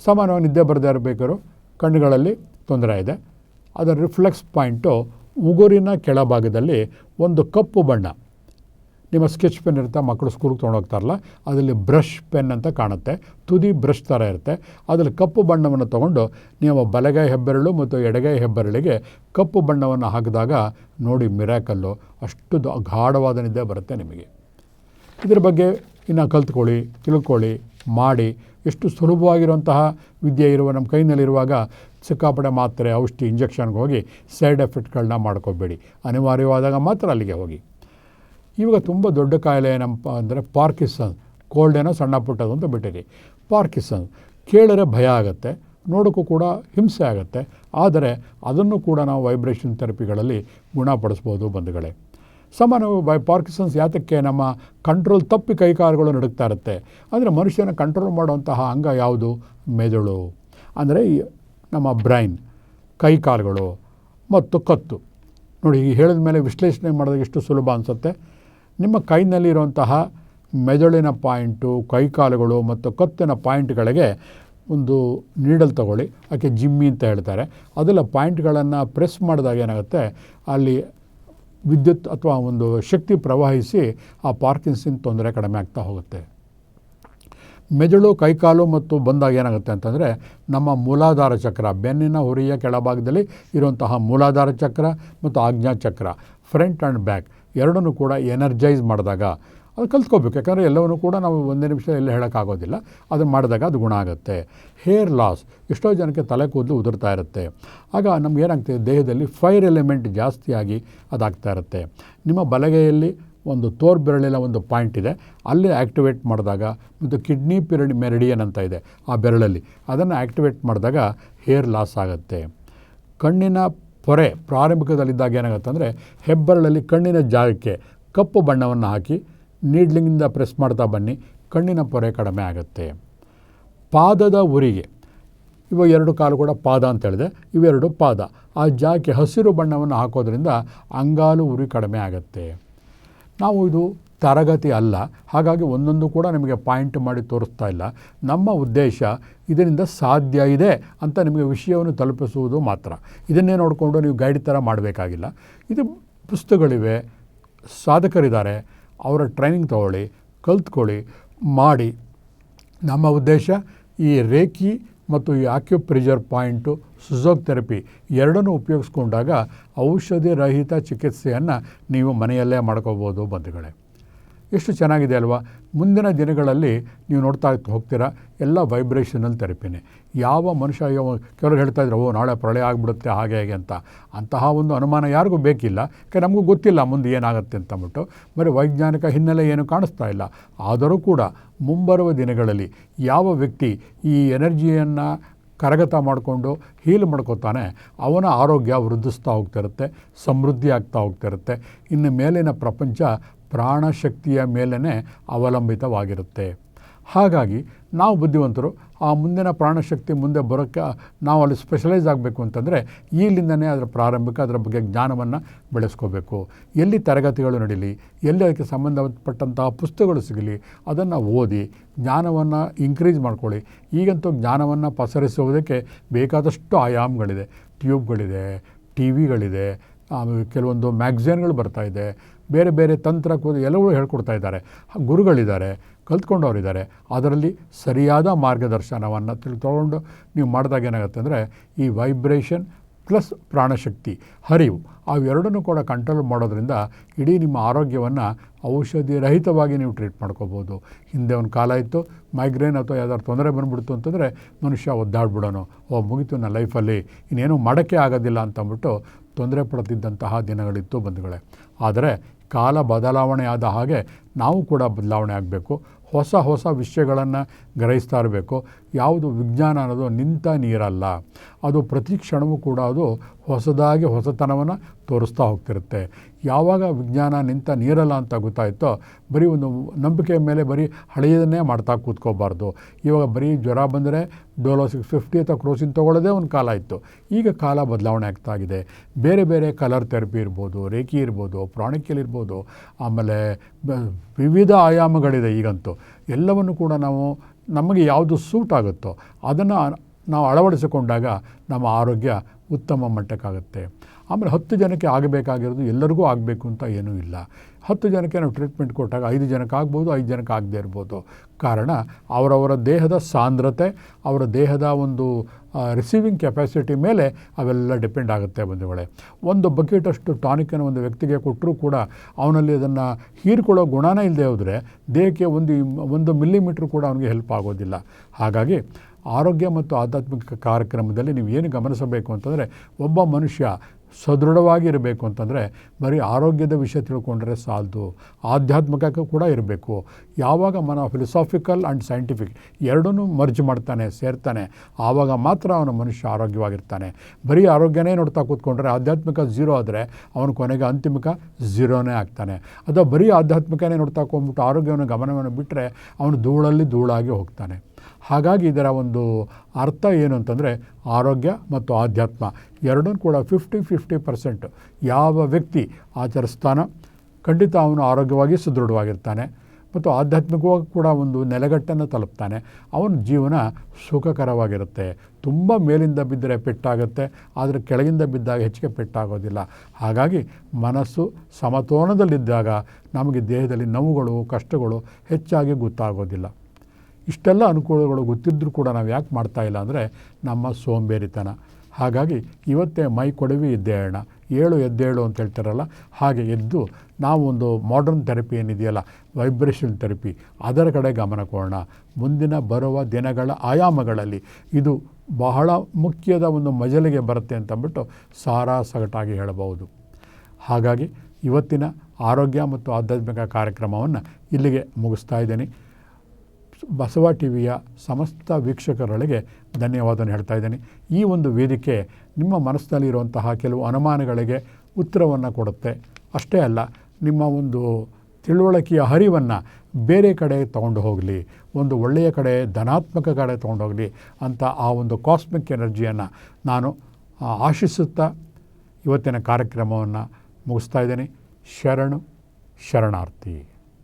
ಸಾಮಾನ್ಯವಾಗಿ ನಿದ್ದೆ ಬರದೇ ಇರಬೇಕಾದ್ರೂ ಕಣ್ಣುಗಳಲ್ಲಿ ತೊಂದರೆ ಇದೆ. ಅದರ ರಿಫ್ಲೆಕ್ಸ್ ಪಾಯಿಂಟು ಉಗುರಿನ ಕೆಳಭಾಗದಲ್ಲಿ ಒಂದು ಕಪ್ಪು ಬಣ್ಣ. ನಿಮ್ಮ ಸ್ಕೆಚ್ ಪೆನ್ ಇರುತ್ತೆ ಮಕ್ಕಳು ಸ್ಕೂಲ್ಗೆ ತೊಗೊಂಡೋಗ್ತಾರಲ್ಲ ಅದರಲ್ಲಿ ಬ್ರಷ್ ಪೆನ್ ಅಂತ ಕಾಣುತ್ತೆ. ತುದಿ ಬ್ರಷ್ ಥರ ಇರುತ್ತೆ. ಅದರಲ್ಲಿ ಕಪ್ಪು ಬಣ್ಣವನ್ನು ತೊಗೊಂಡು ನೀವು ಬಲಗೈ ಹೆಬ್ಬೆರಳು ಮತ್ತು ಎಡಗೈ ಹೆಬ್ಬೆರಳಿಗೆ ಕಪ್ಪು ಬಣ್ಣವನ್ನು ಹಾಕಿದಾಗ ನೋಡಿ ಮಿರಾಕಲ್ಲು. ಅಷ್ಟು ಅಗಾಢವಾದ ಗಾಢವಾದ ನಿದ್ದೆ ಬರುತ್ತೆ ನಿಮಗೆ. ಇದ್ರ ಬಗ್ಗೆ ಇನ್ನು ಕಲ್ತ್ಕೊಳ್ಳಿ, ತಿಳ್ಕೊಳ್ಳಿ, ಮಾಡಿ. ಎಷ್ಟು ಸುಲಭವಾಗಿರುವಂತಹ ವಿದ್ಯೆ ಇರುವ ನಮ್ಮ ಕೈನಲ್ಲಿರುವಾಗ ಸಿಕ್ಕಾಪಡೆ ಮಾತ್ರೆ, ಔಷಧಿ, ಇಂಜೆಕ್ಷನ್ಗೆ ಹೋಗಿ ಸೈಡ್ ಎಫೆಕ್ಟ್ಗಳನ್ನ ಮಾಡ್ಕೋಬೇಡಿ. ಅನಿವಾರ್ಯವಾದಾಗ ಮಾತ್ರ ಅಲ್ಲಿಗೆ ಹೋಗಿ. ಇವಾಗ ತುಂಬ ದೊಡ್ಡ ಕಾಯಿಲೆ ಏನಪ್ಪ ಅಂದರೆ ಪಾರ್ಕಿಸನ್ ಕೋಲ್ಡ್ ಏನೋ ಸಣ್ಣ ಪುಟ್ಟದು ಅಂತ ಬಿಟ್ಟಿರಿ ಪಾರ್ಕಿಸನ್ ಕೇಳಿದ್ರೆ ಭಯ ಆಗುತ್ತೆ, ನೋಡೋಕ್ಕೂ ಕೂಡ ಹಿಂಸೆ ಆಗುತ್ತೆ. ಆದರೆ ಅದನ್ನು ಕೂಡ ನಾವು ವೈಬ್ರೇಷನ್ ಥೆರಪಿಗಳಲ್ಲಿ ಗುಣಪಡಿಸ್ಬೋದು ಬಂಧುಗಳೇ. ಸಾಮಾನ್ಯವಾಗಿ ಬೈ ಪಾರ್ಕಿಸನ್ಸ್ ಯಾತಕ್ಕೆ ನಮ್ಮ ಕಂಟ್ರೋಲ್ ತಪ್ಪಿ ಕೈಕಾಲುಗಳು ನಡುಗ್ತಾ ಇರುತ್ತೆ. ಅಂದರೆ ಮನುಷ್ಯನ ಕಂಟ್ರೋಲ್ ಮಾಡುವಂತಹ ಅಂಗ ಯಾವುದು? ಮೆದುಳು. ಅಂದರೆ ನಮ್ಮ ಬ್ರೈನ್ ಕೈಕಾಲುಗಳು ಮತ್ತು ಕತ್ತು. ನೋಡಿ ಈಗ ಹೇಳಿದ ಮೇಲೆ ವಿಶ್ಲೇಷಣೆ ಮಾಡೋದಕ್ಕೆ ಎಷ್ಟು ಸುಲಭ ಅನಿಸುತ್ತೆ? ನಿಮ್ಮ ಕೈನಲ್ಲಿರುವಂತಹ ಮೆದುಳಿನ ಪಾಯಿಂಟು ಕೈಕಾಲುಗಳು ಮತ್ತು ಕತ್ತಿನ ಪಾಯಿಂಟ್ಗಳಿಗೆ ಒಂದು ನೀಡಲ್ ತಗೊಳ್ಳಿ. ಅದಕ್ಕೆ ಜಿಮ್ಮಿ ಅಂತ ಹೇಳ್ತಾರೆ. ಅದೆಲ್ಲ ಪಾಯಿಂಟ್ಗಳನ್ನು ಪ್ರೆಸ್ ಮಾಡಿದಾಗ ಏನಾಗುತ್ತೆ? ಅಲ್ಲಿ ವಿದ್ಯುತ್ ಅಥವಾ ಒಂದು ಶಕ್ತಿ ಪ್ರವಹಿಸಿ ಆ ಪಾರ್ಕಿನ್ಸಿನ್ ತೊಂದರೆ ಕಡಿಮೆ ಆಗ್ತಾ ಹೋಗುತ್ತೆ. ಮೆದುಳು, ಕೈಕಾಲು ಮತ್ತು ಬಂದಾಗ ಏನಾಗುತ್ತೆ ಅಂತಂದರೆ ನಮ್ಮ ಮೂಲಾಧಾರ ಚಕ್ರ, ಬೆನ್ನಿನ ಹುರಿಯ ಕೆಳಭಾಗದಲ್ಲಿ ಇರುವಂತಹ ಮೂಲಾಧಾರ ಚಕ್ರ ಮತ್ತು ಆಜ್ಞಾ ಚಕ್ರ ಫ್ರಂಟ್ ಆ್ಯಂಡ್ ಬ್ಯಾಕ್ ಎರಡನ್ನೂ ಕೂಡ ಎನರ್ಜೈಸ್ ಮಾಡಿದಾಗ ಅದು ಕಲ್ತ್ಕೋಬೇಕು. ಯಾಕಂದರೆ ಎಲ್ಲವನ್ನೂ ಕೂಡ ನಾವು ಒಂದೇ ನಿಮಿಷ ಎಲ್ಲ ಹೇಳೋಕ್ಕಾಗೋದಿಲ್ಲ. ಅದನ್ನು ಮಾಡಿದಾಗ ಅದು ಗುಣ ಆಗುತ್ತೆ. Hair loss. ಎಷ್ಟೋ ಜನಕ್ಕೆ ತಲೆ ಕೂದಲು ಉದುರ್ತಾ ಇರುತ್ತೆ. ಆಗ ನಮ್ಗೆ ಏನಾಗ್ತದೆ? ದೇಹದಲ್ಲಿ ಫೈರ್ ಎಲಿಮೆಂಟ್ ಜಾಸ್ತಿಯಾಗಿ ಅದಾಗ್ತಾ ಇರುತ್ತೆ. ನಿಮ್ಮ ಬಲಗೈಯಲ್ಲಿ ಒಂದು ತೋರ್ ಬೆರಳಿನ ಒಂದು ಪಾಯಿಂಟ್ ಇದೆ. ಅಲ್ಲಿ ಆ್ಯಕ್ಟಿವೇಟ್ ಮಾಡಿದಾಗ ಮತ್ತು ಕಿಡ್ನಿ ಪಿರಡಿ ಮೆರಿಡಿಯನ್ ಅಂತ ಇದೆ ಆ ಬೆರಳಲ್ಲಿ. ಅದನ್ನು ಆ್ಯಕ್ಟಿವೇಟ್ ಮಾಡಿದಾಗ ಹೇರ್ ಲಾಸ್ ಆಗುತ್ತೆ. ಕಣ್ಣಿನ ಪೊರೆ ಪ್ರಾರಂಭಿಕದಲ್ಲಿದ್ದಾಗ ಏನಾಗುತ್ತೆ ಅಂದರೆ, ಹೆಬ್ಬೆರಳಲ್ಲಿ ಕಣ್ಣಿನ ಜಾಗಕ್ಕೆ ಕಪ್ಪು ಬಣ್ಣವನ್ನು ಹಾಕಿ ನೀಡ್ಲಿಂಗಿಂದ ಪ್ರೆಸ್ ಮಾಡ್ತಾ ಬನ್ನಿ. ಕಣ್ಣಿನ ಪೊರೆ ಕಡಿಮೆ ಆಗುತ್ತೆ. ಪಾದದ ಉರಿಗೆ. ಇವ ಎರಡು ಕಾಲು ಕೂಡ ಪಾದ ಅಂತ ಹೇಳಿದೆ. ಇವೆರಡು ಪಾದ. ಆ ಜಾಕೆ ಹಸಿರು ಬಣ್ಣವನ್ನು ಹಾಕೋದ್ರಿಂದ ಅಂಗಾಲು ಉರಿ ಕಡಿಮೆ ಆಗುತ್ತೆ. ನಾವು ಇದು ತರಗತಿ ಅಲ್ಲ. ಹಾಗಾಗಿ ಒಂದೊಂದು ಕೂಡ ನಿಮಗೆ ಪಾಯಿಂಟ್ ಮಾಡಿ ತೋರಿಸ್ತಾ ಇಲ್ಲ. ನಮ್ಮ ಉದ್ದೇಶ ಇದರಿಂದ ಸಾಧ್ಯ ಇದೆ ಅಂತ ನಿಮಗೆ ವಿಷಯವನ್ನು ತಲುಪಿಸುವುದು ಮಾತ್ರ. ಇದನ್ನೇ ನೋಡಿಕೊಂಡು ನೀವು ಗೈಡ್ ಥರ ಮಾಡಬೇಕಾಗಿಲ್ಲ. ಇದು ಪುಸ್ತಕಗಳಿವೆ. ಸಾಧಕರಿದ್ದಾರೆ. ಅವರ ಟ್ರೈನಿಂಗ್ ತಗೊಳ್ಳಿ, ಕಲ್ತ್ಕೊಳ್ಳಿ, ಮಾಡಿ. ನಮ್ಮ ಉದ್ದೇಶ ಈ ರೇಖಿ ಮತ್ತು ಈ ಆಕ್ಯುಪ್ರೆಷರ್ ಪಾಯಿಂಟು ಸುಜೋಗ್ ಥೆರಪಿ ಎರಡನ್ನೂ ಉಪಯೋಗಿಸ್ಕೊಂಡಾಗ ಔಷಧಿ ರಹಿತ ಚಿಕಿತ್ಸೆಯನ್ನು ನೀವು ಮನೆಯಲ್ಲೇ ಮಾಡ್ಕೋಬೋದು ಬಂಧುಗಳೇ. ಎಷ್ಟು ಚೆನ್ನಾಗಿದೆ ಅಲ್ವಾ? ಮುಂದಿನ ದಿನಗಳಲ್ಲಿ ನೀವು ನೋಡ್ತಾ ಹೋಗ್ತೀರಾ, ಎಲ್ಲ ವೈಬ್ರೇಷನಲ್ ಥೆರಪಿನೇ ಯಾವ ಮನುಷ್ಯ ಯಾವ ಕೆಲವರು ಹೇಳ್ತಾ ಇದ್ರು, ಓ, ನಾಳೆ ಪ್ರಳಯ ಆಗಿಬಿಡುತ್ತೆ, ಹಾಗೆ, ಹೇಗೆ ಅಂತ. ಅಂತಹ ಒಂದು ಅನುಮಾನ ಯಾರಿಗೂ ಬೇಕಿಲ್ಲ. ಯಾಕೆ ನಮಗೂ ಗೊತ್ತಿಲ್ಲ ಮುಂದೆ ಏನಾಗುತ್ತೆ ಅಂತ ಅಂದ್ಬಿಟ್ಟು. ಬರೀ ವೈಜ್ಞಾನಿಕ ಹಿನ್ನೆಲೆ ಏನು ಕಾಣಿಸ್ತಾ ಇಲ್ಲ. ಆದರೂ ಕೂಡ ಮುಂಬರುವ ದಿನಗಳಲ್ಲಿ ಯಾವ ವ್ಯಕ್ತಿ ಈ ಎನರ್ಜಿಯನ್ನು ಕರಗತ ಮಾಡಿಕೊಂಡು ಹೀಲ್ ಮಾಡ್ಕೋತಾನೆ, ಅವನ ಆರೋಗ್ಯ ವೃದ್ಧಿಸ್ತಾ ಹೋಗ್ತಿರುತ್ತೆ, ಸಮೃದ್ಧಿ ಆಗ್ತಾ ಹೋಗ್ತಿರುತ್ತೆ. ಇನ್ನು ಮೇಲಿನ ಪ್ರಪಂಚ ಪ್ರಾಣಶಕ್ತಿಯ ಮೇಲೇ ಅವಲಂಬಿತವಾಗಿರುತ್ತೆ. ಹಾಗಾಗಿ ನಾವು ಬುದ್ಧಿವಂತರು ಆ ಮುಂದಿನ ಪ್ರಾಣಶಕ್ತಿ ಮುಂದೆ ಬರೋಕ್ಕೆ ನಾವು ಅಲ್ಲಿ ಸ್ಪೆಷಲೈಸ್ ಆಗಬೇಕು ಅಂತಂದರೆ ಈಗಲಿಂದನೇ ಅದರ ಪ್ರಾರಂಭಿಕ, ಅದರ ಬಗ್ಗೆ ಜ್ಞಾನವನ್ನು ಬೆಳೆಸ್ಕೋಬೇಕು. ಎಲ್ಲಿ ತರಗತಿಗಳು ನಡೀಲಿ, ಎಲ್ಲಿ ಅದಕ್ಕೆ ಸಂಬಂಧಪಟ್ಟಂತಹ ಪುಸ್ತಕಗಳು ಸಿಗಲಿ, ಅದನ್ನು ಓದಿ, ಜ್ಞಾನವನ್ನು ಇನ್ಕ್ರೀಸ್ ಮಾಡ್ಕೊಳ್ಳಿ. ಈಗಂತೂ ಜ್ಞಾನವನ್ನು ಪಸರಿಸುವುದಕ್ಕೆ ಬೇಕಾದಷ್ಟು ಆಯಾಮಗಳಿದೆ. ಟ್ಯೂಬ್ಗಳಿದೆ ಟಿ ವಿಗಳಿದೆ ಆಮೇಲೆ ಕೆಲವೊಂದು ಮ್ಯಾಗ್ಝೀನ್ಗಳು ಇದೆ. ಬೇರೆ ಬೇರೆ ತಂತ್ರ ಕೂದ ಎಲ್ಲವೂ ಹೇಳ್ಕೊಡ್ತಾ ಇದ್ದಾರೆ. ಗುರುಗಳಿದ್ದಾರೆ, ಕಲ್ತ್ಕೊಂಡವರಿದ್ದಾರೆ. ಅದರಲ್ಲಿ ಸರಿಯಾದ ಮಾರ್ಗದರ್ಶನವನ್ನು ತಿಳ್ಕೊಂಡು ನೀವು ಮಾಡಿದಾಗ ಏನಾಗುತ್ತೆ ಅಂದರೆ ಈ ವೈಬ್ರೇಷನ್ ಪ್ಲಸ್ ಪ್ರಾಣಶಕ್ತಿ, ಹರಿವು, ಅವೆರಡನ್ನೂ ಕೂಡ ಕಂಟ್ರೋಲ್ ಮಾಡೋದ್ರಿಂದ ಇಡೀ ನಿಮ್ಮ ಆರೋಗ್ಯವನ್ನು ಔಷಧಿ ರಹಿತವಾಗಿ ನೀವು ಟ್ರೀಟ್ ಮಾಡ್ಕೋಬೋದು. ಹಿಂದೆ ಒಂದು ಕಾಲ ಇತ್ತು, ಮೈಗ್ರೇನ್ ಅಥವಾ ಯಾವ್ದಾದ್ರು ತೊಂದರೆ ಬಂದುಬಿಡ್ತು ಅಂತಂದರೆ ಮನುಷ್ಯ ಒದ್ದಾಡ್ಬಿಡೋನು. ಓ, ಮುಗಿತು ನನ್ನ ಲೈಫಲ್ಲಿ, ಇನ್ನೇನು ಮಾಡೋಕ್ಕೆ ಆಗೋದಿಲ್ಲ ಅಂತಂದ್ಬಿಟ್ಟು ತೊಂದರೆ ಪಡ್ತಿದ್ದಂತಹ ದಿನಗಳಿತ್ತು ಬಂಧುಗಳೇ. ಆದರೆ ಕಾಲ ಬದಲಾವಣೆ ಆದ ಹಾಗೆ ನಾವು ಕೂಡ ಬದಲಾವಣೆ ಆಗಬೇಕು. ಹೊಸ ಹೊಸ ವಿಷಯಗಳನ್ನು ಗ್ರಹಿಸ್ತಾ ಇರಬೇಕು. ಯಾವುದು ವಿಜ್ಞಾನ ಅನ್ನೋದು ನಿಂತ ನೀರಲ್ಲ. ಅದು ಪ್ರತಿ ಕ್ಷಣವೂ ಕೂಡ ಅದು ಹೊಸದಾಗಿ ಹೊಸತನವನ್ನು ತೋರಿಸ್ತಾ ಹೋಗ್ತಿರುತ್ತೆ. ಯಾವಾಗ ವಿಜ್ಞಾನ ನಿಂತ ನೀರಲ್ಲ ಅಂತ ಗೊತ್ತಾಯಿತೋ, ಬರೀ ಒಂದು ನಂಬಿಕೆ ಮೇಲೆ ಬರೀ ಹಳೆಯದನ್ನೇ ಮಾಡ್ತಾ ಕೂತ್ಕೋಬಾರ್ದು. ಇವಾಗ ಬರೀ ಜ್ವರ ಬಂದರೆ ಡೋಲೋ ಸಿಕ್ಸ್ ಫಿಫ್ಟಿ ಅಥವಾ ಕ್ರೋಸಿನ್ ತೊಗೊಳ್ಳೋದೇ ಒಂದು ಕಾಲ ಇತ್ತು ಈಗ ಕಾಲ ಬದಲಾವಣೆ ಆಗ್ತಾ ಇದೆ ಬೇರೆ ಬೇರೆ ಕಲರ್ ಥೆರಪಿ ಇರ್ಬೋದು, ರೇಖಿ ಇರ್ಬೋದು, ಪ್ರಾಣಿಕಲ್ ಇರ್ಬೋದು, ಆಮೇಲೆ ವಿವಿಧ ಆಯಾಮಗಳಿದೆ ಈಗಂತೂ. ಎಲ್ಲವನ್ನು ಕೂಡ ನಾವು ನಮಗೆ ಯಾವುದು ಸೂಟ್ ಆಗುತ್ತೋ ಅದನ್ನು ನಾವು ಅಳವಡಿಸಿಕೊಂಡಾಗ ನಮ್ಮ ಆರೋಗ್ಯ ಉತ್ತಮ ಮಟ್ಟಕ್ಕಾಗುತ್ತೆ. ಆಮೇಲೆ ಹತ್ತು ಜನಕ್ಕೆ ಆಗಬೇಕಾಗಿರೋದು ಎಲ್ಲರಿಗೂ ಆಗಬೇಕು ಅಂತ ಏನೂ ಇಲ್ಲ. ಹತ್ತು ಜನಕ್ಕೆ ನಾವು ಟ್ರೀಟ್ಮೆಂಟ್ ಕೊಟ್ಟಾಗ ಐದು ಜನಕ್ಕೆ ಆಗ್ಬೋದು, ಐದು ಜನಕ್ಕೆ ಆಗದೇ ಇರ್ಬೋದು. ಕಾರಣ ಅವರವರ ದೇಹದ ಸಾಂದ್ರತೆ, ಅವರ ದೇಹದ ಒಂದು ರಿಸೀವಿಂಗ್ ಕೆಪಾಸಿಟಿ ಮೇಲೆ ಅವೆಲ್ಲ ಡಿಪೆಂಡ್ ಆಗುತ್ತೆ ಬಂಧುಗಳೇ. ಒಂದು ಬಕೆಟಷ್ಟು ಟಾನಿಕನ್ನು ಒಂದು ವ್ಯಕ್ತಿಗೆ ಕೊಟ್ಟರೂ ಕೂಡ ಅವನಲ್ಲಿ ಅದನ್ನು ಹೀರ್ಕೊಳ್ಳೋ ಗುಣನೇ ಇಲ್ಲದೆ ಹೋದರೆ ದೇಹಕ್ಕೆ ಒಂದು ಒಂದು ಮಿಲಿಮೀಟ್ರ್ ಕೂಡ ಅವನಿಗೆ ಹೆಲ್ಪ್ ಆಗೋದಿಲ್ಲ. ಹಾಗಾಗಿ ಆರೋಗ್ಯ ಮತ್ತು ಆಧ್ಯಾತ್ಮಿಕ ಕಾರ್ಯಕ್ರಮದಲ್ಲಿ ನೀವು ಏನು ಗಮನಿಸಬೇಕು ಅಂತಂದರೆ ಒಬ್ಬ ಮನುಷ್ಯ ಸದೃಢವಾಗಿರಬೇಕು ಅಂತಂದರೆ ಬರೀ ಆರೋಗ್ಯದ ವಿಷಯ ತಿಳ್ಕೊಂಡ್ರೆ ಸಾಲದು. ಆಧ್ಯಾತ್ಮಿಕಕ್ಕೆ ಕೂಡ ಇರಬೇಕು. ಯಾವಾಗ ಮನ ಫಿಲಸಾಫಿಕಲ್ ಆ್ಯಂಡ್ ಸೈಂಟಿಫಿಕ್ ಎರಡನ್ನೂ ಮರ್ಜ್ ಮಾಡ್ತಾನೆ, ಸೇರ್ತಾನೆ, ಆವಾಗ ಮಾತ್ರ ಅವನ ಮನುಷ್ಯ ಆರೋಗ್ಯವಾಗಿರ್ತಾನೆ. ಬರೀ ಆರೋಗ್ಯನೇ ನೋಡ್ತಾ ಕೂತ್ಕೊಂಡ್ರೆ ಆಧ್ಯಾತ್ಮಿಕ ಝೀರೋ ಆದರೆ ಅವನು ಕೊನೆಗೆ ಅಂತಿಮಿಕ ಝೀರೋನೇ ಆಗ್ತಾನೆ. ಅಥವಾ ಬರೀ ಆಧ್ಯಾತ್ಮಿಕನೇ ನೋಡ್ತಾ ಕೊಂಬಿಟ್ಟು ಆರೋಗ್ಯವನ್ನು ಗಮನವನ್ನು ಬಿಟ್ಟರೆ ಅವನು ಧೂಳಲ್ಲಿ ಧೂಳಾಗಿ ಹೋಗ್ತಾನೆ. ಹಾಗಾಗಿ ಇದರ ಒಂದು ಅರ್ಥ ಏನು ಅಂತಂದರೆ ಆರೋಗ್ಯ ಮತ್ತು ಆಧ್ಯಾತ್ಮ ಎರಡನ್ನೂ ಕೂಡ ಫಿಫ್ಟಿ ಫಿಫ್ಟಿ ಪರ್ಸೆಂಟ್ ಯಾವ ವ್ಯಕ್ತಿ ಆಚರಿಸ್ತಾನೋ ಖಂಡಿತ ಅವನು ಆರೋಗ್ಯವಾಗಿ ಸುದೃಢವಾಗಿರ್ತಾನೆ ಮತ್ತು ಆಧ್ಯಾತ್ಮಿಕವಾಗಿ ಕೂಡ ಒಂದು ನೆಲೆಗಟ್ಟನ್ನು ತಲುಪ್ತಾನೆ. ಅವನ ಜೀವನ ಸುಖಕರವಾಗಿರುತ್ತೆ. ತುಂಬ ಮೇಲಿಂದ ಬಿದ್ದರೆ ಪೆಟ್ಟಾಗುತ್ತೆ, ಆದರೆ ಕೆಳಗಿಂದ ಬಿದ್ದಾಗ ಹೆಚ್ಚಿಗೆ ಪೆಟ್ಟಾಗೋದಿಲ್ಲ. ಹಾಗಾಗಿ ಮನಸ್ಸು ಸಮತೋಲನದಲ್ಲಿದ್ದಾಗ ನಮಗೆ ದೇಹದಲ್ಲಿ ನೋವುಗಳು, ಕಷ್ಟಗಳು ಹೆಚ್ಚಾಗಿ ಗೊತ್ತಾಗೋದಿಲ್ಲ. ಇಷ್ಟೆಲ್ಲ ಅನುಕೂಲಗಳು ಗೊತ್ತಿದ್ದರೂ ಕೂಡ ನಾವು ಯಾಕೆ ಮಾಡ್ತಾ ಇಲ್ಲ ಅಂದರೆ ನಮ್ಮ ಸೋಂಬೇರಿತನ. ಹಾಗಾಗಿ ಇವತ್ತೇ ಮೈ ಕೊಡವಿ ಎದ್ದೇಳೋಣ ಏಳು ಎದ್ದೇಳು ಅಂತ ಹೇಳ್ತಾರಲ್ಲ, ಹಾಗೆ ಎದ್ದು ನಾವು ಒಂದು ಮಾಡರ್ನ್ ಥೆರಪಿ ಏನಿದೆಯಲ್ಲ ವೈಬ್ರೇಷನ್ ಥೆರಪಿ ಅದರ ಕಡೆ ಗಮನ ಕೊಡೋಣ. ಮುಂದಿನ ಬರುವ ದಿನಗಳ ಆಯಾಮಗಳಲ್ಲಿ ಇದು ಬಹಳ ಮುಖ್ಯದ ಒಂದು ಮಜಲಿಗೆ ಬರುತ್ತೆ ಅಂತಂದ್ಬಿಟ್ಟು ಸಾರಾ ಸಗಟಾಗಿ ಹೇಳಬಹುದು. ಹಾಗಾಗಿ ಇವತ್ತಿನ ಆರೋಗ್ಯ ಮತ್ತು ಆಧ್ಯಾತ್ಮಿಕ ಕಾರ್ಯಕ್ರಮವನ್ನು ಇಲ್ಲಿಗೆ ಮುಗಿಸ್ತಾ ಇದ್ದೀನಿ. ಬಸವ ಟಿ ವಿಯ ಸಮಸ್ತ ವೀಕ್ಷಕರೊಳಗೆ ಧನ್ಯವಾದವನ್ನು ಹೇಳ್ತಾ ಇದ್ದೀನಿ. ಈ ಒಂದು ವೇದಿಕೆ ನಿಮ್ಮ ಮನಸ್ಸಿನಲ್ಲಿರುವಂತಹ ಕೆಲವು ಅನುಮಾನಗಳಿಗೆ ಉತ್ತರವನ್ನು ಕೊಡುತ್ತೆ. ಅಷ್ಟೇ ಅಲ್ಲ, ನಿಮ್ಮ ಒಂದು ತಿಳುವಳಿಕೆಯ ಹರಿವನ್ನು ಬೇರೆ ಕಡೆ ತೊಗೊಂಡು ಹೋಗಲಿ, ಒಂದು ಒಳ್ಳೆಯ ಕಡೆ, ಧನಾತ್ಮಕ ಕಡೆ ತೊಗೊಂಡೋಗಲಿ ಅಂತ ಆ ಒಂದು ಕಾಸ್ಮಿಕ್ ಎನರ್ಜಿಯನ್ನು ನಾನು ಆಶಿಸುತ್ತಾ ಇವತ್ತಿನ ಕಾರ್ಯಕ್ರಮವನ್ನು ಮುಗಿಸ್ತಾ ಇದ್ದೀನಿ. ಶರಣು, ಶರಣಾರ್ಥಿ.